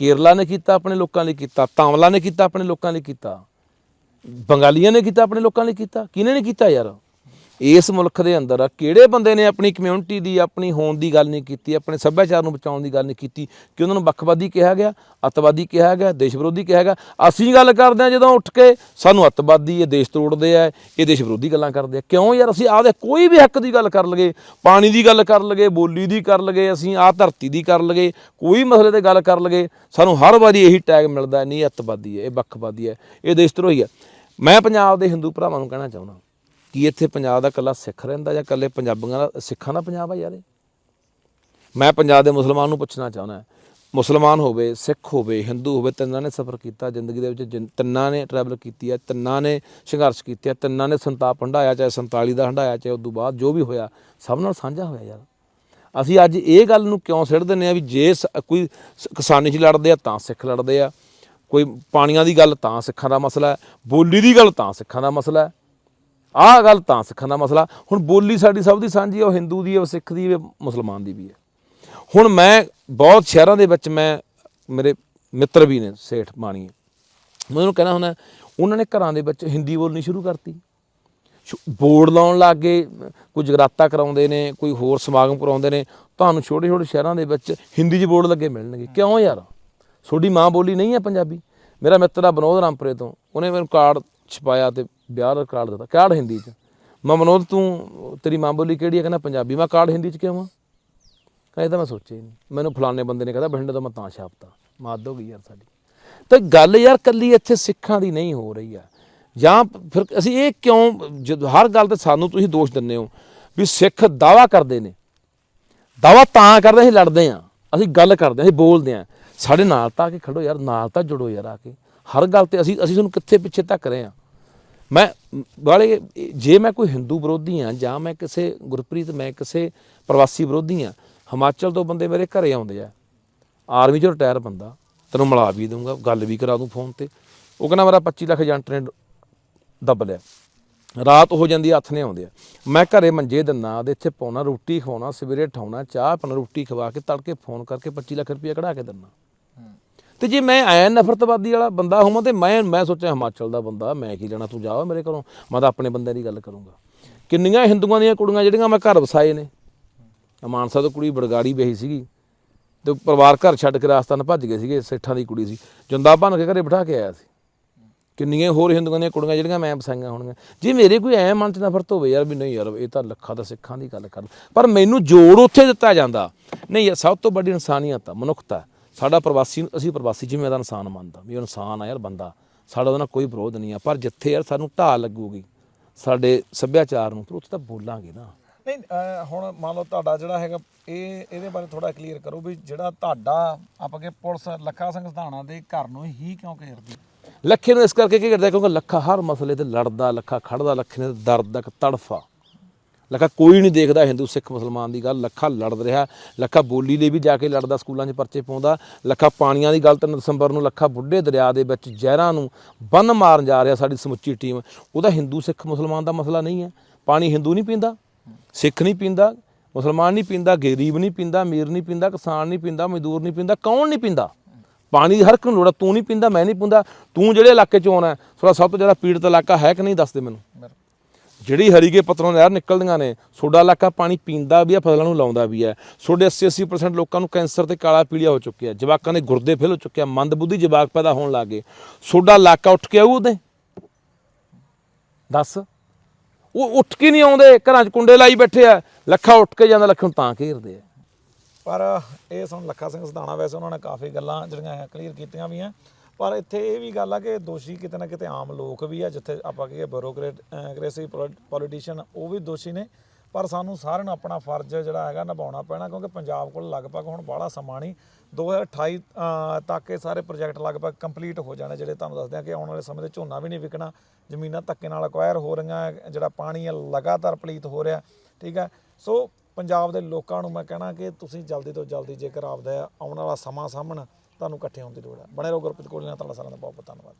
ਕੇਰਲਾ ਨੇ ਕੀਤਾ ਆਪਣੇ ਲੋਕਾਂ ਲਈ ਕੀਤਾ ਤਾਮਲਾ ਨੇ ਕੀਤਾ ਆਪਣੇ ਲੋਕਾਂ ਲਈ ਕੀਤਾ ਬੰਗਾਲੀਆਂ ਨੇ ਕੀਤਾ ਆਪਣੇ ਲੋਕਾਂ ਲਈ ਕੀਤਾ ਕਿਹਨੇ ਨਹੀਂ ਕੀਤਾ ਯਾਰ? ਇਸ ਮੁਲਕ ਦੇ ਅੰਦਰ ਕਿਹੜੇ ਬੰਦੇ ਨੇ ਆਪਣੀ ਕਮਿਊਨਿਟੀ ਦੀ, ਆਪਣੀ ਹੋਣ ਦੀ ਗੱਲ ਨਹੀਂ ਕੀਤੀ, ਆਪਣੇ ਸੱਭਿਆਚਾਰ ਨੂੰ ਬਚਾਉਣ ਦੀ ਗੱਲ ਨਹੀਂ ਕੀਤੀ ਕਿ ਉਹਨਾਂ ਨੂੰ ਵੱਖਵਾਦੀ ਕਿਹਾ ਗਿਆ, ਅੱਤਵਾਦੀ ਕਿਹਾ ਗਿਆ, ਦੇਸ਼ ਵਿਰੋਧੀ ਕਿਹਾ ਗਿਆ? ਅਸੀਂ ਗੱਲ ਕਰਦੇ ਹਾਂ ਜਦੋਂ ਉੱਠ ਕੇ, ਸਾਨੂੰ ਅੱਤਵਾਦੀ ਇਹ ਦੇਸ਼ ਤੋੜਦੇ ਆ, ਇਹ ਦੇਸ਼ ਵਿਰੋਧੀ ਗੱਲਾਂ ਕਰਦੇ ਆ। ਕਿਉਂ ਯਾਰ, ਅਸੀਂ ਆਪਦੇ ਕੋਈ ਵੀ ਹੱਕ ਦੀ ਗੱਲ ਕਰ ਲਗੇ ਪਾਣੀ ਦੀ ਗੱਲ ਕਰ ਲਗੇ ਬੋਲੀ ਦੀ ਕਰ ਲਗੇ ਅਸੀਂ ਆਹ ਧਰਤੀ ਦੀ ਕਰ ਲਗੇ ਕੋਈ ਮਸਲੇ ਤੇ ਗੱਲ ਕਰ ਲਗੇ ਸਾਨੂੰ ਹਰ ਵਾਰੀ ਇਹੀ ਟੈਗ ਮਿਲਦਾ, ਨਹੀਂ ਇਹ ਅੱਤਵਾਦੀ ਹੈ, ਇਹ ਵੱਖਵਾਦੀ ਹੈ, ਇਹ ਦੇਸ਼ ਧਰੋਹੀ ਹੈ। ਮੈਂ ਪੰਜਾਬ ਦੇ ਹਿੰਦੂ ਭਰਾਵਾਂ ਨੂੰ ਕਹਿਣਾ ਚਾਹੁੰਦਾ ਕੀ ਇੱਥੇ ਪੰਜਾਬ ਦਾ ਇਕੱਲਾ ਸਿੱਖ ਰਹਿੰਦਾ ਜਾਂ ਇਕੱਲੇ ਪੰਜਾਬੀਆਂ ਦਾ, ਸਿੱਖਾਂ ਦਾ ਪੰਜਾਬ ਆ ਯਾਰ ਇਹ? ਮੈਂ ਪੰਜਾਬ ਦੇ ਮੁਸਲਮਾਨ ਨੂੰ ਪੁੱਛਣਾ ਚਾਹੁੰਦਾ ਮੁਸਲਮਾਨ ਹੋਵੇ, ਸਿੱਖ ਹੋਵੇ, ਹਿੰਦੂ ਹੋਵੇ, ਤਿੰਨਾਂ ਨੇ ਸਫ਼ਰ ਕੀਤਾ, ਜ਼ਿੰਦਗੀ ਦੇ ਵਿੱਚ ਜਿਨ- ਤਿੰਨਾਂ ਨੇ ਟਰੈਵਲ ਕੀਤੀ ਹੈ, ਤਿੰਨਾਂ ਨੇ ਸੰਘਰਸ਼ ਕੀਤੇ ਆ ਤਿੰਨਾਂ ਨੇ ਸੰਤਾਪ ਹੰਢਾਇਆ ਚਾਹੇ 47 ਦਾ ਹੰਢਾਇਆ ਚਾਹੇ ਉਸ ਤੋਂ ਬਾਅਦ ਜੋ ਵੀ ਹੋਇਆ, ਸਭ ਨਾਲ ਸਾਂਝਾ ਹੋਇਆ ਯਾਰ। ਅਸੀਂ ਅੱਜ ਇਹ ਗੱਲ ਨੂੰ ਕਿਉਂ ਸਿੱਟ ਦਿੰਦੇ ਆ ਵੀ ਜੇ ਸ- ਕੋਈ ਕਿਸਾਨੀ 'ਚ ਲੜਦੇ ਆ, ਤਾਂ ਸਿੱਖ ਲੜਦੇ ਆ। ਕੋਈ ਪਾਣੀਆਂ ਦੀ ਗੱਲ ਤਾਂ ਸਿੱਖਾਂ ਦਾ ਮਸਲਾ ਹੈ, ਬੋਲੀ ਦੀ ਗੱਲ ਤਾਂ ਸਿੱਖਾਂ ਦਾ ਮਸਲਾ ਹੈ। ਆਹ ਗੱਲ ਤਾਂ ਸਿੱਖਾਂ ਦਾ ਮਸਲਾ। ਹੁਣ ਬੋਲੀ ਸਾਡੀ ਸਭ ਦੀ ਸਾਂਝੀ ਹੈ ਉਹ ਹਿੰਦੂ ਦੀ ਹੈ ਉਹ ਸਿੱਖ ਦੀ ਹੈ ਮੁਸਲਮਾਨ ਦੀ ਵੀ ਹੈ ਹੁਣ ਮੈਂ ਬਹੁਤ ਸ਼ਹਿਰਾਂ ਦੇ ਵਿੱਚ ਮੈਂ, ਮੇਰੇ ਮਿੱਤਰ ਵੀ ਨੇ, ਸੇਠ ਬਾਣੀ ਮੈਂ ਉਹਨੂੰ ਕਹਿਣਾ ਹੁੰਦਾ, ਉਹਨਾਂ ਨੇ ਘਰਾਂ ਦੇ ਵਿੱਚ ਹਿੰਦੀ ਬੋਲਣੀ ਸ਼ੁਰੂ ਕਰਤੀ। ਸ਼ੁ- ਬੋਰਡ ਲਾਉਣ ਲੱਗ ਗਏ, ਕੋਈ ਜਗਰਾਤਾ ਕਰਾਉਂਦੇ ਨੇ, ਕੋਈ ਹੋਰ ਸਮਾਗਮ ਕਰਾਉਂਦੇ ਨੇ, ਤੁਹਾਨੂੰ ਛੋਟੇ ਛੋਟੇ ਸ਼ਹਿਰਾਂ ਦੇ ਵਿੱਚ ਹਿੰਦੀ 'ਚ ਬੋਰਡ ਲੱਗੇ ਮਿਲਣਗੇ। ਕਿਉਂ ਯਾਰ? ਤੁਹਾਡੀ ਮਾਂ ਬੋਲੀ ਨਹੀਂ ਹੈ ਪੰਜਾਬੀ। ਮੇਰਾ ਮਿੱਤਰ ਆ ਬਨੋਦ ਰਾਮਪੁਰੇ ਤੋਂ, ਉਹਨੇ ਮੈਨੂੰ ਕਾਰਡ ਛਪਾਇਆ ਤੇ ਵਿਆਹ ਦਾ ਕਾਰਡ ਦਿੱਤਾ। ਕਾਰਡ ਹਿੰਦੀ 'ਚ। ਮੈਂ ਮਨੋਦ ਤੂੰ, ਤੇਰੀ ਮਾਂ ਬੋਲੀ ਕਿਹੜੀ ਹੈ ਕਹਿੰਦਾ ਪੰਜਾਬੀ। ਮੈਂ ਕਾਰਡ ਹਿੰਦੀ 'ਚ ਕਿਉਂ ਆ? ਕਹਿੰਦਾ, ਇਹ ਤਾਂ ਮੈਂ ਸੋਚਿਆ ਹੀ ਨਹੀਂ। ਮੈਨੂੰ ਫਲਾਣੇ ਬੰਦੇ ਨੇ ਕਹਿੰਦਾ ਬਠਿੰਡੇ ਤੋਂ ਮੈਂ ਤਾਂ ਛਾਪਤਾ। ਮਾਦ ਹੋ ਗਈ ਯਾਰ ਸਾਡੀ। ਤਾਂ ਗੱਲ ਯਾਰ ਕੱਲੀ ਇੱਥੇ ਸਿੱਖਾਂ ਦੀ ਨਹੀਂ ਹੋ ਰਹੀ ਆ। ਜਾਂ ਫਿਰ ਅਸੀਂ ਇਹ ਕਿਉਂ, ਜਦ ਹਰ ਗੱਲ ਤੇ ਸਾਨੂੰ ਤੁਸੀਂ ਦੋਸ਼ ਦਿੰਦੇ ਹੋ ਵੀ ਸਿੱਖ ਦਾਵਾ ਕਰਦੇ ਨੇ। ਦਾਵਾ ਤਾਂ ਕਰਦੇ, ਅਸੀਂ ਲੜਦੇ ਆ ਅਸੀਂ ਗੱਲ ਕਰਦੇ ਹਾਂ, ਅਸੀਂ ਬੋਲਦੇ ਆ ਸਾਡੇ ਨਾਲ ਤਾਂ ਆ ਕੇ ਖੜੋ ਯਾਰ, ਨਾਲ ਤਾਂ ਜੁੜੋ ਯਾਰ ਆ ਕੇ। ਹਰ ਗੱਲ ਤੇ ਅਸੀਂ ਅਸੀਂ ਤੁਹਾਨੂੰ ਕਿੱਥੇ ਪਿੱਛੇ ਧੱਕ ਰਹੇ ਆ ਮੈਂ, ਵਾਲੇ, ਜੇ ਮੈਂ ਕੋਈ ਹਿੰਦੂ ਵਿਰੋਧੀ ਆ ਜਾਂ ਮੈਂ ਕਿਸੇ ਗੁਰਪ੍ਰੀਤ, ਮੈਂ ਕਿਸੇ ਪ੍ਰਵਾਸੀ ਵਿਰੋਧੀ ਆ ਹਿਮਾਚਲ ਤੋਂ ਬੰਦੇ ਮੇਰੇ ਘਰੇ ਆਉਂਦੇ ਆ। ਆਰਮੀ ਚੋਂ ਰਿਟਾਇਰ ਬੰਦਾ, ਤੈਨੂੰ ਮਿਲਾ ਵੀ ਦੂੰਗਾ ਗੱਲ ਵੀ ਕਰਾ ਦੂੰ ਫੋਨ ਤੇ। ਉਹ ਕਹਿੰਦਾ ਮੇਰਾ 25 ਲੱਖ ਏਜੰਟ ਨੇ ਦੱਬ ਲਿਆ। ਰਾਤ ਹੋ ਜਾਂਦੀ ਹੱਥ ਨੇ ਆਉਂਦੇ ਆ। ਮੈਂ ਘਰੇ ਮੰਜੇ ਦਿੰਨਾ ਉਹਦੇ ਇੱਥੇ ਪਾਉਣਾ, ਰੋਟੀ ਖਵਾਉਣਾ, ਸਵੇਰੇ ਠਾਉਣਾ, ਚਾਹ ਪਾਉਣਾ, ਰੋਟੀ ਖਵਾ ਕੇ ਤੜਕੇ ਫੋਨ ਕਰਕੇ 25 ਲੱਖ ਰੁਪਏ ਕਢਾ ਕੇ ਦਿੰਨਾ ਤੇ ਜੇ ਮੈਂ ਆਇਆ ਨਫ਼ਰਤਵਾਦੀ ਵਾਲਾ ਬੰਦਾ ਹੋਵਾਂ ਤੇ ਮੈਂ ਮੈਂ ਸੋਚਿਆ ਹਿਮਾਚਲ ਦਾ ਬੰਦਾ, ਮੈਂ ਕੀ ਲੈਣਾ, ਤੂੰ ਜਾ ਮੇਰੇ ਘਰੋਂ। ਮੈਂ ਤਾਂ ਆਪਣੇ ਬੰਦਿਆਂ ਦੀ ਗੱਲ ਕਰੂੰਗਾ। ਕਿੰਨੀਆਂ ਹਿੰਦੂਆਂ ਦੀਆਂ ਕੁੜੀਆਂ ਜਿਹੜੀਆਂ ਮੈਂ ਘਰ ਵਸਾਏ ਨੇ। ਮਾਨਸਾ ਤੋਂ ਕੁੜੀ ਬੜਗਾੜੀ ਵੇਹੀ ਸੀਗੀ ਤੇ ਪਰਿਵਾਰ ਘਰ ਛੱਡ ਕੇ ਰਾਜਸਥਾਨ ਭੱਜ ਗਏ ਸੀਗੇ, ਸੇਠਾਂ ਦੀ ਕੁੜੀ ਸੀ। ਜੁੰਦਾ ਭੰਨ ਕੇ ਘਰੇ ਬਿਠਾ ਕੇ ਆਇਆ ਸੀ। ਕਿੰਨੀਆਂ ਹੋਰ ਹਿੰਦੂਆਂ ਦੀਆਂ ਕੁੜੀਆਂ ਜਿਹੜੀਆਂ ਮੈਂ ਵਸਾਈਆਂ ਹੋਣਗੀਆਂ। ਜੇ ਮੇਰੇ ਕੋਈ ਐ ਮਨ 'ਚ ਨਫ਼ਰਤ ਹੋਵੇ ਯਾਰ ਵੀ ਨਹੀਂ ਯਾਰ, ਇਹ ਤਾਂ ਲੱਖਾਂ ਦਾ ਸਿੱਖਾਂ ਦੀ ਗੱਲ ਕਰ ਪਰ ਮੈਨੂੰ ਜੋੜ ਉੱਥੇ ਦਿੱਤਾ ਜਾਂਦਾ। ਨਹੀਂ ਯਾਰ ਸਭ ਤੋਂ ਵੱਡੀ ਇਨਸਾਨੀਅਤ ਆ, ਮਨੁੱਖਤਾ। ਸਾਡਾ ਪ੍ਰਵਾਸੀ ਅਸੀਂ ਪ੍ਰਵਾਸੀ ਜਿਵੇਂ ਦਾ ਇਨਸਾਨ ਮੰਨਦਾ ਵੀ ਉਹ ਇਨਸਾਨ ਆ ਯਾਰ ਬੰਦਾ। ਸਾਡਾ ਉਹਦੇ ਨਾਲ ਕੋਈ ਵਿਰੋਧ ਨਹੀਂ ਆ। ਪਰ ਜਿੱਥੇ ਯਾਰ ਸਾਨੂੰ ਢਾਹ ਲੱਗੂਗੀ ਸਾਡੇ ਸੱਭਿਆਚਾਰ ਨੂੰ ਉੱਥੇ ਤਾਂ ਬੋਲਾਂਗੇ ਨਾ। ਨਹੀਂ ਹੁਣ ਮੰਨ ਲਓ ਤੁਹਾਡਾ ਜਿਹੜਾ ਹੈਗਾ ਇਹ ਇਹਦੇ ਬਾਰੇ ਥੋੜਾ ਕਲੀਅਰ ਕਰੋ ਵੀ ਜਿਹੜਾ ਤੁਹਾਡਾ ਆਪਾਂ ਕਿ ਪੁਲਿਸ ਲੱਖਾ ਸਿੰਘ ਸਧਾਣਾ ਦੇ ਘਰ ਨੂੰ ਹੀ ਕਿਉਂ ਘੇਰਦੀ? ਲੱਖੇ ਨੂੰ ਇਸ ਕਰਕੇ ਕੀ ਕਰਦਾ ਕਿਉਂਕਿ ਲੱਖਾ ਹਰ ਮਸਲੇ ਤੇ ਲੜਦਾ ਲੱਖਾ ਖੜਦਾ ਲੱਖੇ ਨੇ ਦਰਦ ਇੱਕ ਤੜਫਾ। ਲੱਖਾ, ਕੋਈ ਨਹੀਂ ਦੇਖਦਾ ਹਿੰਦੂ, ਸਿੱਖ, ਮੁਸਲਮਾਨ ਦੀ ਗੱਲ, ਲੱਖਾ ਲੜ ਰਿਹਾ, ਲੱਖਾ ਬੋਲੀ ਲਈ ਵੀ ਜਾ ਕੇ ਲੜਦਾ, ਸਕੂਲਾਂ 'ਚ ਪਰਚੇ ਪਾਉਂਦਾ, ਲੱਖਾ ਪਾਣੀਆਂ ਦੀ ਗੱਲ 3 ਦਸੰਬਰ ਨੂੰ ਲੱਖਾ ਬੁੱਢੇ ਦਰਿਆ ਦੇ ਵਿੱਚ ਜ਼ਹਿਰਾਂ ਨੂੰ ਬੰਨ ਮਾਰਨ ਜਾ ਰਿਹਾ ਸਾਡੀ ਸਮੁੱਚੀ ਟੀਮ। ਉਹਦਾ ਹਿੰਦੂ, ਸਿੱਖ, ਮੁਸਲਮਾਨ ਦਾ ਮਸਲਾ ਨਹੀਂ ਹੈ। ਪਾਣੀ ਹਿੰਦੂ ਨਹੀਂ ਪੀਂਦਾ, ਸਿੱਖ ਨਹੀਂ ਪੀਂਦਾ, ਮੁਸਲਮਾਨ ਨਹੀਂ ਪੀਂਦਾ, ਗਰੀਬ ਨਹੀਂ ਪੀਂਦਾ, ਅਮੀਰ ਨਹੀਂ ਪੀਂਦਾ, ਕਿਸਾਨ ਨਹੀਂ ਪੀਂਦਾ, ਮਜ਼ਦੂਰ ਨਹੀਂ ਪੀਂਦਾ, ਕੌਣ ਨਹੀਂ ਪੀਂਦਾ? ਪਾਣੀ ਦੀ ਹਰ ਇੱਕ ਨੂੰ ਲੋੜ ਤੂੰ ਨਹੀਂ ਪੀਂਦਾ, ਮੈਂ ਨਹੀਂ ਪੀਂਦਾ। ਤੂੰ ਜਿਹੜੇ ਇਲਾਕੇ 'ਚ ਆਉਣਾ ਥੋੜਾ ਸਭ ਤੋਂ ਜ਼ਿਆਦਾ ਪੀੜਤ ਇਲਾਕਾ ਹੈ ਕਿ ਨਹੀਂ ਦੱਸ ਦੇ ਮੈਨੂੰ? ਜਿਹੜੀ ਹਰੀਕੇ ਪੱਤਰੋਂ ਨਹਿਰ ਨਿਕਲਦੀਆਂ ਨੇ, ਸੋਡਾ ਇਲਾਕਾ ਪਾਣੀ ਪੀਂਦਾ ਵੀ ਆ, ਫਸਲਾਂ ਨੂੰ ਲਾਉਂਦਾ ਵੀ ਹੈ ਸੋਡੇ 80 80% ਲੋਕਾਂ ਨੂੰ ਕੈਂਸਰ ਤੇ ਕਾਲਾ ਪੀਲੀਆ ਹੋ ਚੁੱਕਿਆ। ਜਵਾਕਾਂ ਦੇ ਗੁਰਦੇ ਫੇਲ ਹੋ ਚੁੱਕਿਆ ਮੰਦਬੁੱਧੀ ਜਵਾਕ ਪੈਦਾ ਹੋਣ ਲੱਗੇ ਸੋਡਾ ਇਲਾਕਾ ਉੱਠ ਕੇ ਆਊ ਉਹਦੇ? ਦੱਸ। ਉਹ ਉੱਠ ਕੇ ਨਹੀਂ ਆਉਂਦੇ, ਘਰਾਂ 'ਚ ਕੁੰਡੇ ਲਾਈ ਬੈਠੇ ਆ। ਲੱਖਾ ਉੱਠ ਕੇ ਜਾਂਦਾ, ਲੱਖਾਂ ਨੂੰ ਤਾਂ ਘੇਰਦੇ ਆ। ਪਰ ਇਹ ਸਾਨੂੰ ਲੱਖਾ ਸਿੰਘ ਸਦਾਣਾ ਵੈਸੇ ਉਹਨਾਂ ਨੇ ਕਾਫੀ ਗੱਲਾਂ ਜਿਹੜੀਆਂ ਹੈ ਕਲੀਅਰ ਕੀਤੀਆਂ ਵੀ ਆ। ਪਰ ਇੱਥੇ ਇਹ ਵੀ ਗੱਲ ਆ ਕਿ ਦੋਸ਼ੀ ਕਿਤੇ ਨਾ ਕਿਤੇ ਆਮ ਲੋਕ ਵੀ ਆ ਜਿੱਥੇ ਆਪਾਂ ਕਹੀਏ ਬਿਊਰੋਕਰੇਟ ਅਗਰੈਸਿਵ ਪੋਲੀਟੀਸ਼ੀਅਨ ਉਹ ਵੀ ਦੋਸ਼ੀ ਨੇ। ਪਰ ਸਾਨੂੰ ਸਾਰਿਆਂ ਨੂੰ ਆਪਣਾ ਫਰਜ਼ ਜਿਹੜਾ ਹੈਗਾ ਨਿਭਾਉਣਾ ਪੈਣਾ ਕਿਉਂਕਿ ਪੰਜਾਬ ਕੋਲ ਲਗਭਗ ਹੁਣ ਬਾਹਲਾ ਸਮਾਂ ਨਹੀਂ। 2028 ਅਹ, ਤੱਕ ਇਹ ਸਾਰੇ ਪ੍ਰੋਜੈਕਟ ਲਗਭਗ ਕੰਪਲੀਟ ਹੋ ਜਾਣੇ ਜਿਹੜੇ ਤੁਹਾਨੂੰ ਦੱਸਦੇ ਆ ਕਿ ਆਉਣ ਵਾਲੇ ਸਮੇਂ ਦੇ ਝੋਨਾ ਵੀ ਨਹੀਂ ਵਿਕਣਾ ਜ਼ਮੀਨਾਂ ਧੱਕੇ ਨਾਲ ਅਕਵਾਇਰ ਹੋ ਰਹੀਆਂ ਜਿਹੜਾ ਪਾਣੀ ਹੈ ਲਗਾਤਾਰ ਪਲੀਤ ਹੋ ਰਿਹਾ ਠੀਕ ਹੈ ਸੋ ਪੰਜਾਬ ਦੇ ਲੋਕਾਂ ਨੂੰ ਮੈਂ ਕਹਿਣਾ ਕਿ ਤੁਸੀਂ ਜਲਦੀ ਤੋਂ ਜਲਦੀ ਜੇਕਰ ਆਪਦਾ ਆਉਣ ਵਾਲਾ ਸਮਾਂ ਸਾਹਮਣ ਤੁਹਾਨੂੰ ਇਕੱਠੇ ਹੋਣ ਦੀ ਲੋੜ ਹੈ। ਬਣੇ ਰਹੋ ਗੁਰਪ੍ਰੀਤ ਕੋਲ ਨਾਲ ਤੁਹਾਡਾ ਸਾਰਿਆਂ ਦਾ ਬਹੁਤ ਬਹੁਤ ਧੰਨਵਾਦ।